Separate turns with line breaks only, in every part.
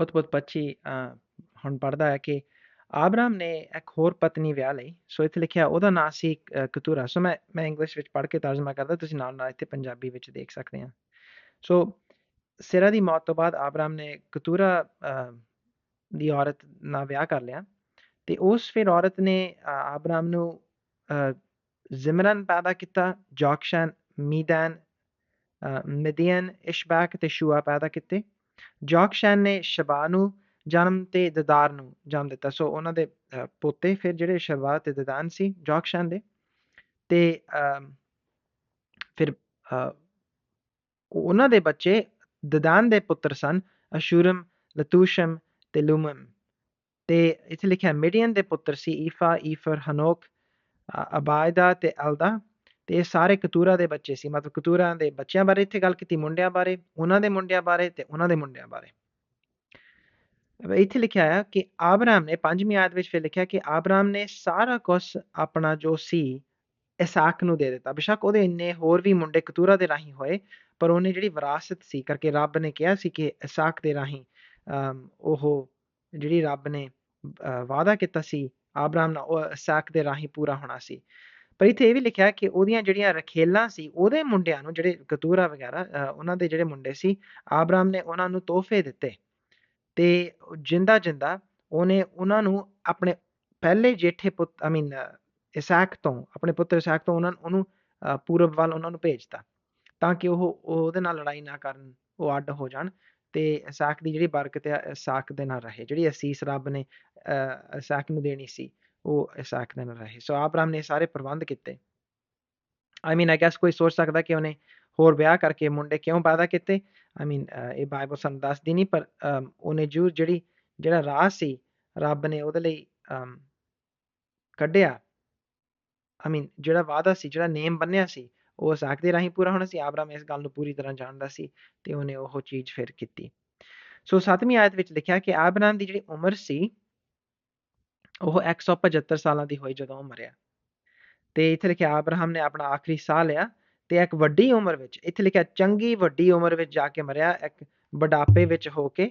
ਉਤਪਤ 25 ਅ, ਹੁਣ ਪੜਦਾ ਹੈ ਕਿ ਆਬਰਾਮ ਨੇ ਇੱਕ ਹੋਰ ਪਤਨੀ ਵਿਆਹ ਲਈ ਸੋ ਇੱਥੇ ਲਿਖਿਆ ਉਹਦਾ ਨਾਂ ਸੀ ਕਤੂਰਾ ਸੋ ਮੈਂ ਮੈਂ ਇੰਗਲਿਸ਼ ਵਿੱਚ ਪੜ੍ਹ ਕੇ ਤਰਜਮਾ ਕਰਦਾ ਤੁਸੀਂ ਨਾਲ ਨਾਲ ਇੱਥੇ ਪੰਜਾਬੀ ਵਿੱਚ ਦੇਖ ਸਕਦੇ ਆ ਸੋ ਸਿਰਾ ਦੀ ਮੌਤ ਤੋਂ ਬਾਅਦ ਆਬਰਾਮ ਨੇ ਕਤੂਰਾ ਦੀ ਔਰਤ ਨਾਲ ਵਿਆਹ ਕਰ ਲਿਆ ਤੇ ਉਸ ਫਿਰ ਔਰਤ ਨੇ ਅ, ਆਬਰਾਮ ਨੂੰ ਜ਼ਿਮਰਨ ਪੈਦਾ ਕੀਤਾ ਜੋਕਸ਼ਨ ਮੀਦਾਨ ਅ, ਮਿਦੀਨ ਇਸ਼ਬਾਕ ਤੇ ਸ਼ੂਆ ਪੈਦਾ ਕੀਤੇ ਜੋਕਸ਼ਨ ਨੇ ਸ਼ਬਾ ਨੂੰ ਜਨਮ ਤੇ ਦਦਾਰ ਨੂੰ ਜਨਮ ਦਿੱਤਾ। ਸੋ ਉਹਨਾਂ ਦੇ ਪੋਤੇ ਫਿਰ ਜਿਹੜੇ ਸ਼ਬਾ ਤੇ ਦਦਾਨ ਸੀ ਜੋਕਸ਼ਨ ਦੇ ਤੇ ਫਿਰ ਅ, ਉਹਨਾਂ ਦੇ ਬੱਚੇ ਦਦਾਨ ਦੇ ਪੁੱਤਰ ਸਨ ਅਸ਼ੂਰਮ ਲਤੂਸ਼ਮ ਤੇ ਲੂਮਮ। ਤੇ ਇੱਥੇ ਲਿਖਿਆ ਮਿਡੀਅਨ ਦੇ ਪੁੱਤਰ ਸੀ ਈਫਾ ਈਫਰ ਹਨੋਕ ਅਬਾਇਦਾ ਤੇ ਅਲਦਾ। ਤੇ ਇਹ ਸਾਰੇ ਕਤੂਰਾ ਦੇ ਬੱਚੇ ਸੀ। ਮਤਲਬ ਕਤੂਰਾ ਦੇ ਬੱਚਿਆਂ ਬਾਰੇ ਇੱਥੇ ਗੱਲ ਕੀਤੀ ਮੁੰਡਿਆਂ ਬਾਰੇ ਉਹਨਾਂ ਦੇ ਮੁੰਡਿਆਂ ਬਾਰੇ ਤੇ ਉਹਨਾਂ ਦੇ ਮੁੰਡਿਆਂ ਬਾਰੇ। ਇੱਥੇ ਲਿਖਿਆ ਹੈ ਕਿ ਆਬਰਾਮ ਨੇ ਪੰਜਵੀਂ ਆਇਤ ਵਿੱਚ ਫਿਰ ਲਿਖਿਆ ਕਿ ਆਬਰਾਮ ਨੇ ਸਾਰਾ ਕੁਝ ਆਪਣਾ ਜੋ ਸੀ ਇਸਾਕ ਨੂੰ ਦੇ ਦਿੱਤਾ। ਬੇਸ਼ੱਕ ਉਹਦੇ ਇੰਨੇ ਹੋਰ ਵੀ ਮੁੰਡੇ ਕਤੂਰਾ ਦੇ ਰਾਹੀਂ ਹੋਏ ਪਰ ਉਹਨੇ ਜਿਹੜੀ ਵਿਰਾਸਤ ਸੀ ਕਰਕੇ ਰੱਬ ਨੇ ਕਿਹਾ ਸੀ ਕਿ ਇਸਾਕ ਦੇ ਰਾਹੀਂ ਅਮ, ਉਹ ਜਿਹੜੀ ਰੱਬ ਨੇ ਅ, ਵਾਅਦਾ ਕੀਤਾ ਸੀ ਆਬਰਾਮ ਨਾਲ ਉਹ ਇਸਾਕ ਦੇ ਰਾਹੀਂ ਪੂਰਾ ਹੋਣਾ ਸੀ। ਪਰ ਇੱਥੇ ਇਹ ਵੀ ਲਿਖਿਆ ਕਿ ਉਹਦੀਆਂ ਜਿਹੜੀਆਂ ਰਖੇਲਾਂ ਸੀ ਉਹਦੇ ਮੁੰਡਿਆਂ ਨੂੰ ਜਿਹੜੇ ਕਤੂਰਾ ਵਗੈਰਾ ਉਹਨਾਂ ਦੇ ਜਿਹੜੇ ਮੁੰਡੇ ਸੀ ਆਬਰਾਮ ਨੇ ਉਹਨਾਂ ਨੂੰ ਤੋਹਫੇ ਦਿੱਤੇ। ਤੇ ਜਿੰਦਾ ਜਿੰਦਾ ਉਹਨੇ ਉਹਨਾਂ ਨੂੰ ਆਪਣੇ ਪਹਿਲੇ ਜੇਠੇ ਪੁੱਤ ਆਈ ਮੀਨ ਇਸਾਕ ਤੋਂ ਆਪਣੇ ਪੁੱਤਰ ਇਸਾਕ ਤੋਂ ਉਹਨਾਂ ਉਹਨੂੰ ਪੂਰਬ ਵੱਲ ਉਹਨਾਂ ਨੂੰ ਭੇਜਤਾ ਤਾਂ ਕਿ ਉਹ ਉਹਦੇ ਨਾਲ ਲੜਾਈ ਨਾ ਕਰਨ ਉਹ ਅੱਡ ਹੋ ਜਾਣ ਤੇ ਇਸਾਕ ਦੀ ਜਿਹੜੀ ਬਰਕਤ ਹੈ ਇਸਾਕ ਦੇ ਨਾਲ ਰਹੇ। ਜਿਹੜੀ ਅਸੀਸ ਰੱਬ ਨੇ ਅ, ਇਸਾਕ ਨੂੰ ਦੇਣੀ ਸੀ। ਉਹ ਇਸਾਕ ਦੇ ਨਾਲ ਰਹੇ ਸੋ ਆਬਰਾਮ ਨੇ ਸਾਰੇ ਪ੍ਰਬੰਧ ਕੀਤੇ ਆਈ ਮੀਨ ਆਈ ਗੈਸ ਕੋਈ ਸੋਚ ਸਕਦਾ ਕਿ ਉਹਨੇ ਹੋਰ ਵਿਆਹ ਕਰਕੇ ਮੁੰਡੇ ਕਿਉਂ ਪੈਦਾ ਕੀਤੇ ਆਈ ਮੀਨ ਇਹ ਬਾਈਬਲ ਸਾਨੂੰ ਦੱਸਦੀ ਨਹੀਂ ਪਰ ਉਹਨੇ ਜੂ ਜਿਹੜੀ ਜਿਹੜਾ ਰਾਹ ਸੀ ਰੱਬ ਨੇ ਉਹਦੇ ਲਈ ਕੱਢਿਆ ਆਈ ਮੀਨ ਜਿਹੜਾ ਵਾਅਦਾ ਸੀ ਜਿਹੜਾ ਨੇਮ ਬੰਨਿਆ ਸੀ ਉਹ ਇਸਾਕ ਦੇ ਰਾਹੀਂ ਪੂਰਾ ਹੋਣਾ ਸੀ ਆਬਰਾਮ ਇਸ ਗੱਲ ਨੂੰ ਪੂਰੀ ਤਰ੍ਹਾਂ ਜਾਣਦਾ ਸੀ ਤੇ ਉਹਨੇ ਉਹ ਚੀਜ਼ ਫਿਰ ਕੀਤੀ ਸੋ 7ਵੀਂ ਆਇਤ ਵਿੱਚ ਲਿਖਿਆ ਕਿ ਆਬਰਾਮ ਦੀ ਜਿਹੜੀ ਉਮਰ ਸੀ ਉਹ 175 ਸਾਲਾਂ ਦੀ ਹੋਈ ਜਦੋਂ ਉਹ ਮਰਿਆ। ਤੇ ਇੱਥੇ ਲਿਖਿਆ ਆਬਰਾਹਮ ਨੇ ਆਪਣਾ ਆਖਰੀ ਸਾਹ ਲਿਆ ਤੇ ਇੱਕ ਵੱਡੀ ਉਮਰ ਵਿੱਚ, ਇੱਥੇ ਲਿਖਿਆ, ਚੰਗੀ ਵੱਡੀ ਉਮਰ ਵਿੱਚ ਜਾ ਕੇ ਮਰਿਆ, ਇੱਕ ਬੁਢਾਪੇ ਵਿੱਚ ਹੋ ਕੇ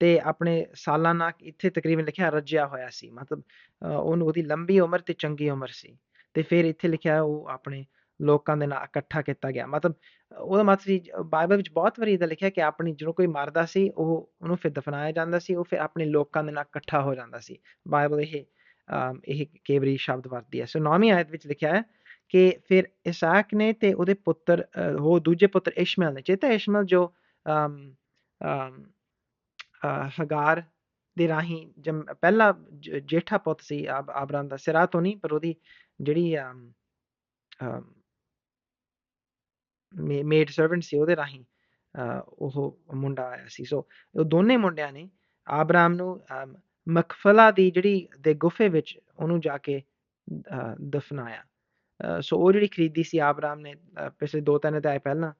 ਤੇ ਆਪਣੇ ਸਾਲਾਂ ਨਾਲ ਇੱਥੇ ਤਕਰੀਬਨ ਲਿਖਿਆ, ਰੱਜਿਆ ਹੋਇਆ ਸੀ। ਮਤਲਬ, ਅਹ ਉਹਨੂੰ ਉਹਦੀ ਲੰਬੀ ਉਮਰ ਤੇ ਚੰਗੀ ਉਮਰ ਸੀ। ਤੇ ਫਿਰ ਇੱਥੇ ਲਿਖਿਆ, ਉਹ ਆਪਣੇ ਲੋਕਾਂ ਦੇ ਨਾਲ ਇਕੱਠਾ ਕੀਤਾ ਗਿਆ। ਮਤਲਬ ਉਹਦਾ ਮਤਲਬ ਸੀ ਬਾਈਬਲ ਵਿੱਚ ਬਹੁਤ ਵਾਰੀ ਇਹਦਾ ਲਿਖਿਆ ਕਿ ਆਪਣੀ ਜਦੋਂ ਕੋਈ ਮਰਦਾ ਸੀ ਉਹ ਉਹਨੂੰ ਫਿਰ ਦਫਨਾਇਆ ਜਾਂਦਾ ਸੀ ਉਹ ਫਿਰ ਆਪਣੇ ਲੋਕਾਂ ਦੇ ਨਾਲ ਇਕੱਠਾ ਹੋ ਜਾਂਦਾ ਸੀ। ਬਾਈਬਲ ਇਹ ਇਹ ਕੇਵਰੀ ਸ਼ਬਦ ਵਰਤੀ ਹੈ। ਸੋ ਨੌਵੀਂ ਆਇਤ ਵਿੱਚ ਲਿਖਿਆ ਹੈ ਕਿ ਫਿਰ ਇਸਾਕ ਨੇ ਤੇ ਉਹਦੇ ਪੁੱਤਰ ਉਹ ਦੂਜੇ ਪੁੱਤਰ ਇਸ਼ਮਾel ਨੇ। ਚੇਤਾ ਇਸ਼ਮਾel ਜੋ ਅਮ, ਅਮ, ਅਹ, ਹਗਾਰ ਦੇ ਰਾਹੀਂ ਜਮ ਪਹਿਲਾ ਜੇਠਾ ਪੁੱਤ ਸੀ ਆਬਰਾਮ ਦਾ ਸਿਰਾ ਤੋਂ ਨਹੀਂ ਪਰ ਉਹਦੀ ਜਿਹੜੀ ਅਮ, ਮੇਡ ਸਰਵੈਂਟ ਸੀ ਉਹਦੇ ਰਾਹੀਂ ਉਹ ਮੁੰਡਾ ਆਇਆ ਸੀ। ਸੋ ਉਹ ਦੋਨੇ ਮੁੰਡਿਆਂ ਨੇ ਆਬਰਾਮ ਨੂੰ ਅਮ, ਮਕਫਲਾ ਦੀ ਜਿਹੜੀ ਦੇ ਗੁਫੇ ਵਿੱਚ ਉਹਨੂੰ ਜਾ ਕੇ ਦਫਨਾਇਆ। ਸੋ ਉਹ ਜਿਹੜੀ ਖਰੀਦੀ ਸੀ ਆਬਰਾਮ ਨੇ ਪਿਛਲੇ ਦੋ ਤਿੰਨ ਅਧਿਆਏ ਪਹਿਲਾਂ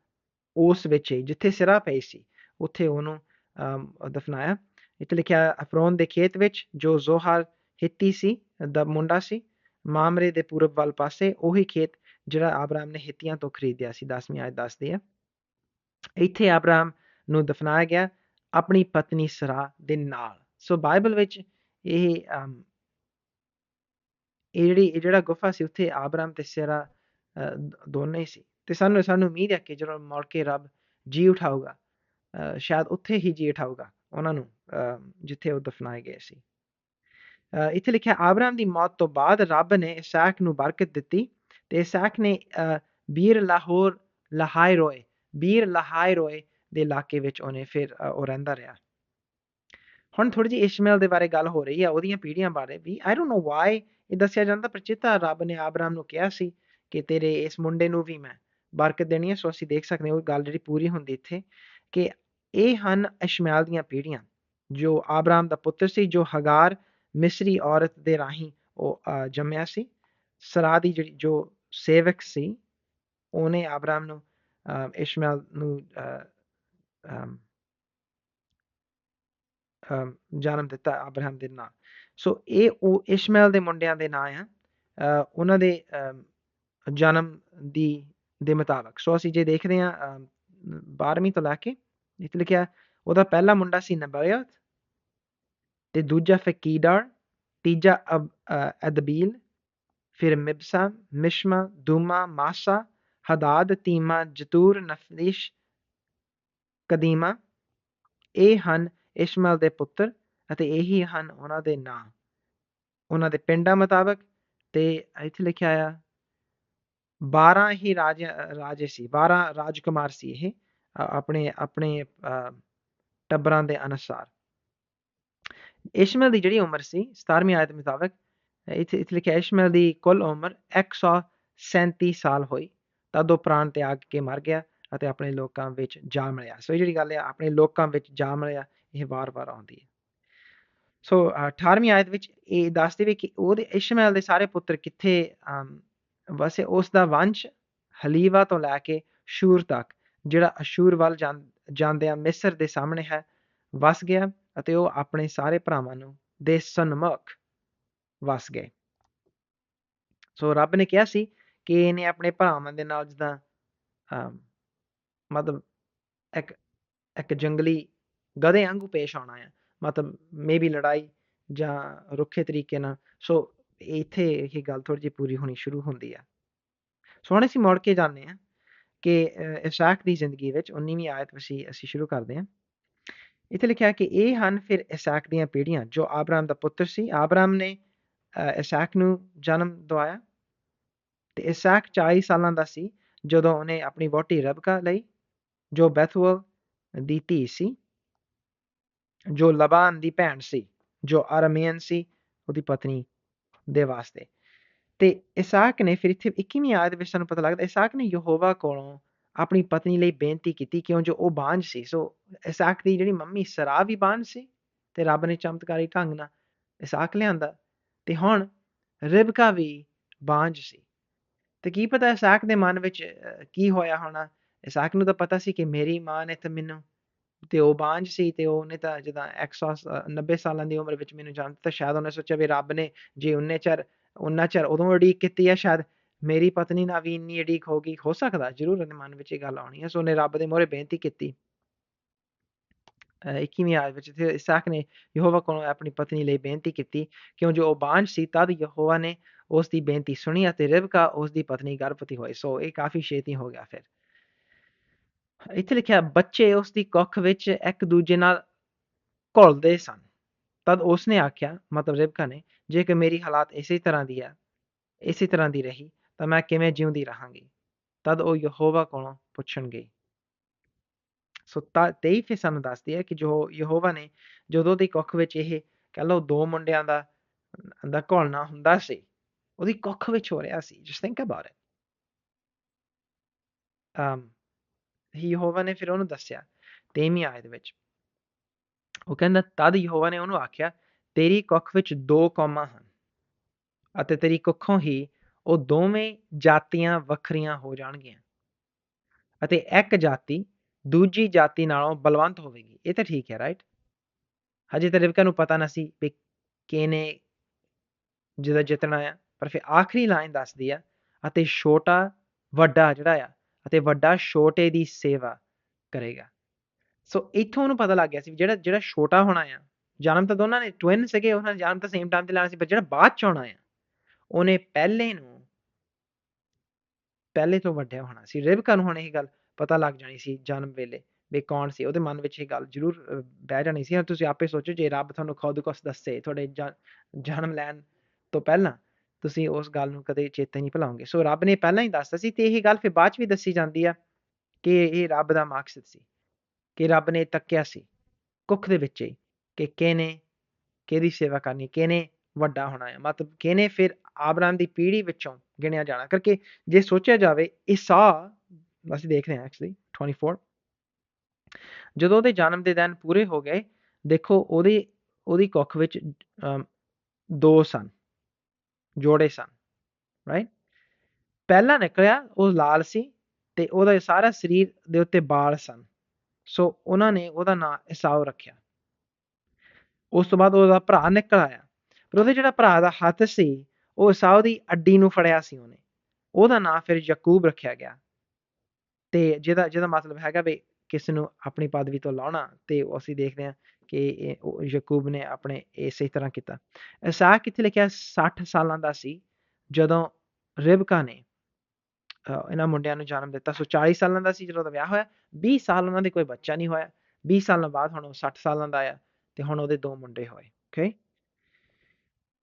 ਉਸ ਵਿੱਚ ਹੀ ਜਿੱਥੇ ਸਿਰਾ ਪਈ ਸੀ ਉੱਥੇ ਉਹਨੂੰ ਦਫਨਾਇਆ। ਇੱਥੇ ਲਿਖਿਆ ਅਫਰੋਨ ਦੇ ਖੇਤ ਵਿੱਚ ਜੋ ਜ਼ੋਹਰ ਹਿੱਤੀ ਸੀ ਦਾ ਮੁੰਡਾ ਸੀ ਮਾਮਰੇ ਦੇ ਪੂਰਬ ਵੱਲ ਪਾਸੇ ਉਹੀ ਖੇਤ ਜਿਹੜਾ ਆਬਰਾਮ ਨੇ ਹਿੱਤੀਆਂ ਤੋਂ ਖਰੀਦਿਆ ਸੀ 10ਵੀਂ ਆਇਤ ਦੱਸਦੀ ਹੈ ਇੱਥੇ ਆਬਰਾਮ ਨੂੰ ਦਫਨਾਇਆ ਗਿਆ ਆਪਣੀ ਪਤਨੀ ਸਰਾ ਦੇ ਨਾਲ। ਸੋ ਬਾਈਬਲ ਵਿੱਚ ਇਹ ਇਹ ਜਿਹੜੀ ਇਹ ਜਿਹੜਾ ਗੁਫਾ ਸੀ ਉੱਥੇ ਆਬਰਾਮ ਤੇ ਸਰਾ ਦੋਨੇ ਹੀ ਸੀ। ਤੇ ਸਾਨੂੰ ਸਾਨੂੰ ਉਮੀਦ ਹੈ ਕਿ ਜਦੋਂ ਮੁੜ ਕੇ ਰੱਬ ਜੀ ਉਠਾਊਗਾ ਅ, ਸ਼ਾਇਦ ਉੱਥੇ ਹੀ ਜੀ ਉਠਾਊਗਾ ਉਹਨਾਂ ਨੂੰ ਅ, ਜਿੱਥੇ ਉਹ ਦਫਨਾਏ ਗਏ ਸੀ। ਅ, ਇੱਥੇ ਲਿਖਿਆ ਆਬਰਾਮ ਦੀ ਮੌਤ ਤੋਂ ਬਾਅਦ ਰੱਬ ਨੇ ਇਸਾਕ ਨੂੰ ਬਰਕਤ ਦਿੱਤੀ। ਤੇ ਸੈਕ ਨੇ ਅ, ਬੀਰ ਲਾਹੌਰ ਲਹਾਈ ਰੋਏ ਬੀਰ ਲਹਾਈ ਰੋਏ ਦੇ ਇਲਾਕੇ ਵਿੱਚ ਉਹਨੇ ਫਿਰ ਉਹ ਰਹਿੰਦਾ ਰਿਹਾ। ਹੁਣ ਥੋੜੀ ਜਿਹੀ ਇਸ਼ਮਾel ਦੇ ਬਾਰੇ ਗੱਲ ਹੋ ਰਹੀ ਹੈ ਉਹਦੀਆਂ ਪੀੜ੍ਹੀਆਂ ਬਾਰੇ ਵੀ। ਆਈ ਡੋਨਟ ਨੋ ਵਾਈ ਇਹ ਦੱਸਿਆ ਜਾਂਦਾ ਪਰ ਚੇਤਾ ਰੱਬ ਨੇ ਆਬਰਾਮ ਨੂੰ ਕਿਹਾ ਸੀ ਕਿ ਤੇਰੇ ਇਸ ਮੁੰਡੇ ਨੂੰ ਵੀ ਮੈਂ ਬਰਕਤ ਦੇਣੀ ਹੈ ਸੋ ਅਸੀਂ ਦੇਖ ਸਕਦੇ ਹਾਂ ਉਹ ਗੱਲ ਜਿਹੜੀ ਪੂਰੀ ਹੁੰਦੀ ਇੱਥੇ ਕਿ ਇਹ ਹਨ ਇਸ਼ਮਾel ਦੀਆਂ ਪੀੜ੍ਹੀਆਂ ਜੋ ਆਬਰਾਮ ਦਾ ਪੁੱਤਰ ਸੀ ਜੋ ਹਗਾਰ ਮਿਸਰੀ ਔਰਤ ਦੇ ਰਾਹੀਂ ਉਹ ਅ, ਜੰਮਿਆ ਸੀ। ਸਰਾ ਦੀ ਜਿਹੜੀ ਜੋ ਸੇਵਕ ਸੀ ਉਹਨੇ ਆਬਰਾਮ ਨੂੰ ਅ, ਨੂੰ ਜਨਮ ਦਿੱਤਾ ਆਬਰਾਮ ਦੇ ਨਾਂ ਸੋ ਇਹ ਉਹ ਇਸ਼ਮਾel ਦੇ ਮੁੰਡਿਆਂ ਦੇ ਨਾਂ ਆ ਉਹਨਾਂ ਦੇ ਜਨਮ ਦੀ ਦੇ ਮੁਤਾਬਕ ਸੋ ਅਸੀਂ ਜੇ ਦੇਖਦੇ ਹਾਂ 12ਵੀਂ ਤੋਂ ਲੈ ਕੇ ਇੱਥੇ ਲਿਖਿਆ ਉਹਦਾ ਪਹਿਲਾ ਮੁੰਡਾ ਸੀ ਨਬਾਇਤ ਤੇ ਦੂਜਾ ਫਕੀਡਾਰ ਤੀਜਾ ਅਬ ਅਦਬੀਲ ਫਿਰ ਮਿਬਸਾ, ਮਿਸ਼ਮਾ, ਦੂਮਾ, ਮਾਸਾ, ਹਦਾਦ, ਤੀਮਾ, ਜਤੂਰ ਨਫਲਿਸ਼ ਕਦੀਮਾ, ਇਹ ਹਨ ਇਸ਼ਮਾਲ ਦੇ ਪੁੱਤਰ ਅਤੇ ਇਹੀ ਹਨ ਉਹਨਾਂ ਦੇ ਨਾਂ। ਉਹਨਾਂ ਦੇ ਪਿੰਡਾਂ ਮੁਤਾਬਕ ਤੇ ਇੱਥੇ ਲਿਖਿਆ ਆ 12 ਹੀ ਰਾਜ ਰਾਜੇ ਸੀ 12 ਰਾਜਕੁਮਾਰ ਸੀ ਇਹ ਆਪਣੇ ਆਪਣੇ ਟੱਬਰਾਂ ਦੇ ਅਨੁਸਾਰ। ਇਸ਼ਮਾਇਲ ਦੀ ਜਿਹੜੀ ਉਮਰ ਸੀ 17ਵੀਂ ਆਇਤ ਮੁਤਾਬਕ ਇੱਥੇ ਇੱਥੇ ਲਿਖਿਆ ਇਸ਼ਮਾਇਲ ਦੀ ਕੁੱਲ ਉਮਰ 137 ਸਾਲ ਹੋਈ। ਤਦ ਉਹ ਪ੍ਰਾਣ ਤਿਆਗ ਕੇ ਮਰ ਗਿਆ ਅਤੇ ਆਪਣੇ ਲੋਕਾਂ ਵਿੱਚ ਜਾ ਮਿਲਿਆ। ਸੋ ਇਹ ਜਿਹੜੀ ਗੱਲ ਹੈ ਆਪਣੇ ਲੋਕਾਂ ਵਿੱਚ ਜਾ ਮਿਲਿਆ, ਇਹ ਵਾਰ-ਵਾਰ ਆਉਂਦੀ ਹੈ। ਸੋ 18ਵੀਂ ਆਇਤ ਵਿੱਚ ਇਹ ਦੱਸਦੇ ਵੀ ਕਿ ਉਹਦੇ ਇਸ਼ਮਾਇਲ ਦੇ ਸਾਰੇ ਪੁੱਤਰ ਕਿੱਥੇ ਵਸੇ? ਉਸ ਦਾ ਵੰਸ਼ ਹਲੀਵਾ ਤੋਂ ਲੈ ਕੇ ਸ਼ੂਰ ਤੱਕ, ਜਿਹੜਾ ਅਸ਼ੂਰ ਵੱਲ ਜਾਂਦਿਆਂ ਮਿਸਰ ਦੇ ਸਾਹਮਣੇ ਹੈ, ਵਸ ਗਿਆ ਅਤੇ ਉਹ ਆਪਣੇ ਸਾਰੇ ਭਰਾਵਾਂ ਨੂੰ ਦੇ ਸਨਮੁਖ ਵਸ ਗਏ। ਸੋ ਰੱਬ ਨੇ ਕਿਹਾ ਸੀ ਕਿ ਇਹਨੇ ਆਪਣੇ ਭਰਾਵਾਂ ਦੇ ਨਾਲ ਜਦਾਂ ਮਤਲਬ ਇੱਕ ਇੱਕ ਜੰਗਲੀ ਗਧੇ ਵਾਂਗੂ ਪੇਸ਼ ਆਉਣਾ ਆ। ਮਤਲਬ ਮੇਬੀ ਲੜਾਈ ਜਾਂ ਰੁੱਖੇ ਤਰੀਕੇ ਨਾਲ। ਸੋ ਇੱਥੇ ਇਹ ਗੱਲ ਥੋੜੀ ਜਿਹੀ ਪੂਰੀ ਹੋਣੀ ਸ਼ੁਰੂ ਹੁੰਦੀ ਆ। ਸੋਹਣੇ ਹੁਣ ਅਸੀਂ ਮੁੜ ਕੇ ਜਾਂਦੇ ਆ ਕਿ ਇਸਾਕ ਦੀ ਜ਼ਿੰਦਗੀ ਵਿੱਚ 19ਵੀਂ ਆਇਤ ਵਿੱਚ ਅਸੀਂ ਸ਼ੁਰੂ ਕਰਦੇ ਹਾਂ। ਇੱਥੇ ਲਿਖਿਆ ਕਿ ਇਹ ਹਨ ਫਿਰ ਇਸਾਕ ਦੀਆਂ ਪੀੜ੍ਹੀਆਂ ਜੋ ਆਬਰਾਮ ਦਾ ਪੁੱਤਰ ਸੀ। ਆਬਰਾਮ ਨੇ ਇਸਾਕ ਨੂੰ ਜਨਮ ਦਵਾਇਆ ਤੇ ਇਸਾਕ 40 ਸਾਲਾਂ ਦਾ ਸੀ ਜਦੋਂ ਉਹਨੇ ਆਪਣੀ ਵਹੁਟੀ ਰਬਕਾ ਲਈ, ਜੋ ਬੈਥੂਅਲ ਦੀ ਧੀ ਸੀ, ਜੋ ਲਬਾਨ ਦੀ ਭੈਣ ਸੀ, ਜੋ ਅਰਮੀਅਨ ਸੀ ਉਹਦੀ ਪਤਨੀ ਦੇ ਵਾਸਤੇ। ਤੇ ਇਸਾਕ ਨੇ ਫਿਰ ਇੱਥੇ 21ਵੀਂ ਆਇਤ ਵਿੱਚ ਸਾਨੂੰ ਪਤਾ ਲੱਗਦਾ, ਇਸਾਕ ਨੇ ਯਹੋਵਾ ਕੋਲੋਂ ਆਪਣੀ ਪਤਨੀ ਲਈ ਬੇਨਤੀ ਕੀਤੀ ਕਿਉਂ ਜੋ ਉਹ ਬਾਂਝ ਸੀ, ਸੋ ਇਸਾਕ ਦੀ ਜਿਹੜੀ ਮੰਮੀ ਸਰਾ ਵੀ ਬਾਂਝ ਸੀ ਤੇ ਰੱਬ ਨੇ ਚਮਤਕਾਰੀ ਢੰਗ ਨਾਲ ਇਸਾਕ ਲਿਆਂਦਾ। ਤੇ ਹੁਣ ਰਿਬਕਾ ਵੀ ਬਾਂਝ ਸੀ। ਤੇ ਕੀ ਪਤਾ ਇਸਾਕ ਦੇ ਮਨ ਵਿੱਚ ਕੀ ਹੋਇਆ ਹੋਣਾ? ਇਸਾਕ ਨੂੰ ਤਾਂ ਪਤਾ ਸੀ ਕਿ ਮੇਰੀ ਮਾਂ ਨੇ ਤਾਂ ਮੈਨੂੰ, ਤੇ ਉਹ ਬਾਂਝ ਸੀ ਤੇ ਉਹਨੇ ਤਾਂ ਜਦਾਂ 190 ਸਾਲਾਂ ਦੀ ਉਮਰ ਵਿੱਚ ਮੈਨੂੰ ਜਾਣ ਤਾਂ ਸ਼ਾਇਦ ਉਹਨੇ ਸੋਚਿਆ ਵੀ ਰੱਬ ਨੇ ਜੇ ਉਹਨੇ ਚਿਰ, ਉਹਨਾਂ ਚਿਰ ਉਦੋਂ ਅੜੀਕ ਕੀਤੀ ਆ, ਸ਼ਾਇਦ ਮੇਰੀ ਪਤਨੀ ਨਾਲ ਵੀ ਇੰਨੀ ਅੜੀਕ ਗਈ, ਹੋ ਸਕਦਾ, ਜ਼ਰੂਰ ਉਹਦੇ ਮਨ ਵਿੱਚ ਇਹ ਗੱਲ ਆਉਣੀ ਹੈ ਸੋ ਉਹਨੇ ਰੱਬ ਦੇ ਮੋਹਰੇ ਬੇਨਤੀ ਕੀਤੀ। 21ਵੀਂ ਆਇਤ ਵਿੱਚ ਤੇ ਇਸਾਕ ਨੇ ਯਹੋਵਾ ਕੋਲੋਂ ਆਪਣੀ ਪਤਨੀ ਲਈ ਬੇਨਤੀ ਕੀਤੀ ਕਿਉਂ ਜੋ ਉਹ ਬਾਂਝ ਸੀ, ਤਦ ਯਹੋਵਾ ਨੇ ਉਸ ਦੀ ਬੇਨਤੀ ਸੁਣੀ ਅਤੇ ਰਿਬਕਾ ਉਸ ਦੀ ਪਤਨੀ ਗਰਭਵਤੀ ਹੋਈ ਸੋ ਇਹ ਕਾਫੀ ਛੇਤੀ ਹੋ ਗਿਆ ਫਿਰ। ਇੱਥੇ ਲਿਖਿਆ, ਬੱਚੇ ਉਸ ਦੀ ਕੁੱਖ ਵਿੱਚ ਇੱਕ ਦੂਜੇ ਨਾਲ ਘੁਲਦੇ ਸਨ। ਤਦ ਉਸ ਨੇ ਆਖਿਆ, ਮਤਲਬ ਰਿਬਕਾ ਨੇ, ਜੇ ਕਿ ਮੇਰੀ ਹਾਲਾਤ ਇਸੇ ਤਰ੍ਹਾਂ ਦੀ ਹੈ, ਇਸੇ ਤਰ੍ਹਾਂ ਦੀ ਰਹੀ, ਤਾਂ ਮੈਂ ਕਿਵੇਂ ਜਿਉਂਦੀ ਰਹਾਂਗੀ? ਤਦ ਉਹ ਯਹੋਵਾ ਕੋਲੋਂ ਪੁੱਛਣ ਗਈ ਸੋ 23 ਫਿਰ ਸਾਨੂੰ ਦੱਸਦੀ ਹੈ ਕਿ ਜੋ ਯਹੋਵਾ ਨੇ ਜਦੋਂ ਦੀ ਕੁੱਖ ਵਿੱਚ ਇਹ ਕਹ ਲਓ ਦੋ ਮੁੰਡਿਆਂ ਦਾ ਦਾ ਘੋਲਣਾ ਹੁੰਦਾ ਸੀ, ਉਹਦੀ ਕੁੱਖ ਵਿੱਚ ਹੋ ਰਿਹਾ ਸੀ just think about it um Jehovah ਨੇ ਫਿਰ ਉਹਨੂੰ ਦੱਸਿਆ, ਤੇਵੀਂ ਆਇਤ ਵਿੱਚ। ਉਹ ਕਹਿੰਦਾ, ਤਦ ਯਹੋਵਾ ਨੇ ਉਹਨੂੰ ਆਖਿਆ, ਤੇਰੀ ਕੁੱਖ ਵਿੱਚ ਦੋ ਕੌਮਾਂ ਹਨ ਅਤੇ ਤੇਰੀ ਕੁੱਖੋਂ ਹੀ ਉਹ ਦੋਵੇਂ ਜਾਤੀਆਂ ਵੱਖਰੀਆਂ ਹੋ ਜਾਣਗੀਆਂ ਅਤੇ ਇੱਕ ਜਾਤੀ ਦੂਜੀ ਜਾਤੀ ਨਾਲੋਂ ਬਲਵੰਤ ਹੋਵੇਗੀ। ਇਹ ਤਾਂ ਠੀਕ ਹੈ ਰਾਈਟ ਹਜੇ ਤਾਂ ਰਿਬਕਾ ਨੂੰ ਪਤਾ ਨਾ ਸੀ ਕਿ ਕਿਨੇ ਜਿਹਦਾ ਜਿੱਤਣਾ ਆ, ਪਰ ਫਿਰ ਆਖਰੀ ਲਾਈਨ ਦੱਸਦੀ ਆ, ਅਤੇ ਛੋਟਾ ਵੱਡਾ ਜਿਹੜਾ ਆ, ਅਤੇ ਵੱਡਾ ਛੋਟੇ ਦੀ ਸੇਵਾ ਕਰੇਗਾ। ਸੋ ਇੱਥੋਂ ਉਹਨੂੰ ਪਤਾ ਲੱਗ ਗਿਆ ਸੀ ਜਿਹੜਾ ਜਿਹੜਾ ਛੋਟਾ ਹੋਣਾ ਆ, ਜਨਮ ਤਾਂ ਦੋਨਾਂ ਨੇ ਟਵਿਨ ਸੀਗੇ, ਉਹਨਾਂ ਨੇ ਜਨਮ ਤਾਂ ਸੇਮ ਟਾਈਮ ਤੇ ਲੈਣਾ ਸੀ, ਪਰ ਜਿਹੜਾ ਬਾਅਦ ਚ ਆਉਣਾ ਆ, ਉਹਨੇ ਪਹਿਲੇ ਨੂੰ ਪਹਿਲੇ ਤੋਂ ਵੱਡਿਆ ਹੋਣਾ ਸੀ। ਰਿਬਕਾ ਨੂੰ ਹੁਣ ਇਹ ਗੱਲ ਪਤਾ ਲੱਗ ਜਾਣੀ ਸੀ ਜਨਮ ਵੇਲੇ ਵੀ ਕੌਣ ਸੀ, ਉਹਦੇ ਮਨ ਵਿੱਚ ਇਹ ਗੱਲ ਜ਼ਰੂਰ ਬਹਿ ਜਾਣੀ ਸੀ। ਤੁਸੀਂ ਆਪੇ ਸੋਚੋ ਜੇ ਰੱਬ ਤੁਹਾਨੂੰ ਖੁਦ ਕੁਛ ਦੱਸੇ ਤੁਹਾਡੇ ਜਨਮ ਲੈਣ ਤੋਂ ਪਹਿਲਾਂ, ਤੁਸੀਂ ਉਸ ਗੱਲ ਨੂੰ ਕਦੇ ਚੇਤੇ ਨਹੀਂ ਭੁਲਾਓਗੇ। ਸੋ ਰੱਬ ਨੇ ਪਹਿਲਾਂ ਹੀ ਦੱਸਤਾ ਸੀ ਤੇ ਇਹ ਗੱਲ ਫਿਰ ਬਾਅਦ ਵੀ ਦੱਸੀ ਜਾਂਦੀ ਆ ਕਿ ਇਹ ਰੱਬ ਦਾ ਮਕਸਦ ਸੀ, ਕਿ ਰੱਬ ਨੇ ਤੱਕਿਆ ਸੀ ਕੁੱਖ ਦੇ ਵਿੱਚ ਹੀ ਕਿ ਕਿਹਨੇ ਕਿਹਦੀ ਸੇਵਾ ਕਰਨੀ, ਕਿਹਨੇ ਵੱਡਾ ਹੋਣਾ ਹੈ ਮਤਲਬ ਕਿਹਨੇ ਫਿਰ ਆਬਰਾਮ ਦੀ ਪੀੜ੍ਹੀ ਵਿੱਚੋਂ ਗਿਣਿਆ ਜਾਣਾ। ਕਰਕੇ ਜੇ ਸੋਚਿਆ ਜਾਵੇ ਇਸਾ ਅਸੀਂ ਦੇਖ ਰਹੇ ਹਾਂ ਐਕਚੁਅਲੀ 24 ਜਦੋਂ ਉਹਦੇ ਜਨਮ ਦੇ ਦਿਨ ਪੂਰੇ ਹੋ ਗਏ, ਦੇਖੋ ਉਹਦੀ ਉਹਦੀ ਕੁੱਖ ਵਿੱਚ ਦੋ ਸਨ, ਜੋੜੇ ਸਨ ਰਾਈਟ ਪਹਿਲਾ ਨਿਕਲਿਆ ਉਹ ਲਾਲ ਸੀ ਤੇ ਉਹਦਾ ਸਾਰਾ ਸਰੀਰ ਦੇ ਉੱਤੇ ਬਾਲ ਸਨ, ਸੋ ਉਹਨਾਂ ਨੇ ਉਹਦਾ ਨਾਮ ਇਸਾਉ ਰੱਖਿਆ। ਉਸ ਤੋਂ ਬਾਅਦ ਉਹਦਾ ਭਰਾ ਨਿਕਲ ਆਇਆ, ਪਰ ਉਹਦੇ ਜਿਹੜਾ ਭਰਾ ਦਾ ਹੱਥ ਸੀ, ਉਹ ਇਸਾਉ ਦੀ ਅੱਡੀ ਨੂੰ ਫੜਿਆ ਸੀ ਉਹਨੇ, ਉਹਦਾ ਨਾਮ ਫਿਰ ਯਾਕੂਬ ਰੱਖਿਆ ਗਿਆ। ਤੇ ਜਿਹਦਾ ਜਿਹਦਾ ਮਤਲਬ ਹੈਗਾ ਵੀ ਕਿਸ ਨੂੰ ਆਪਣੀ ਪਦਵੀ ਤੋਂ ਲਾਉਣਾ ਤੇ ਅਸੀਂ ਦੇਖਦੇ ਹਾਂ ਕਿ ਇਹ ਯਾਕੂਬ ਨੇ ਆਪਣੇ ਇਸੇ ਤਰ੍ਹਾਂ ਕੀਤਾ। ਇਸਾਕ ਕਿੱਥੇ ਲਿਖਿਆ? 60 ਸਾਲਾਂ ਦਾ ਸੀ ਜਦੋਂ ਰਿਬਕਾ ਨੇ ਇਹਨਾਂ ਮੁੰਡਿਆਂ ਨੂੰ ਜਨਮ ਦਿੱਤਾ। ਸੋ 40 ਸਾਲਾਂ ਦਾ ਸੀ ਜਦੋਂ ਉਹਦਾ ਵਿਆਹ ਹੋਇਆ। 20 ਸਾਲ ਉਹਨਾਂ ਦੇ ਕੋਈ ਬੱਚਾ ਨਹੀਂ ਹੋਇਆ। 20 ਸਾਲਾਂ ਬਾਅਦ ਹੁਣ ਉਹ 60 ਸਾਲਾਂ ਦਾ ਆਇਆ ਤੇ ਹੁਣ ਉਹਦੇ ਦੋ ਮੁੰਡੇ ਹੋਏ ਓਕੇ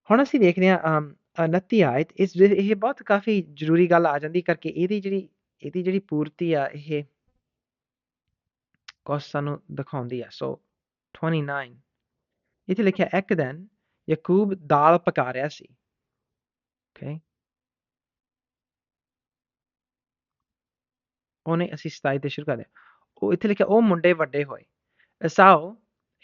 ਹੁਣ ਅਸੀਂ ਦੇਖਦੇ ਹਾਂ ਅਮ, 29 ਆਇਤ ਇਸ ਇਹ ਬਹੁਤ ਕਾਫੀ ਜ਼ਰੂਰੀ ਗੱਲ ਆ ਜਾਂਦੀ ਕਰਕੇ ਇਹਦੀ ਜਿਹੜੀ ਇਹਦੀ ਜਿਹੜੀ ਪੂਰਤੀ ਆ, ਇਹ ਕੁਛ ਸਾਨੂੰ ਦਿਖਾਉਂਦੀ ਆ। ਸੋ 29 ਇੱਥੇ ਲਿਖਿਆ, ਇੱਕ ਦਿਨ ਯਾਕੂਬ ਦਾਲ ਪਕਾ ਰਿਹਾ ਸੀ। ਓਕੇ ਉਹਨੇ ਅਸੀਂ 27 ਤੇ ਸ਼ੁਰੂ ਕਰਦੇ ਹਾਂ। ਉਹ ਇੱਥੇ ਲਿਖਿਆ, ਉਹ ਮੁੰਡੇ ਵੱਡੇ ਹੋਏ। ਅਸਾਓ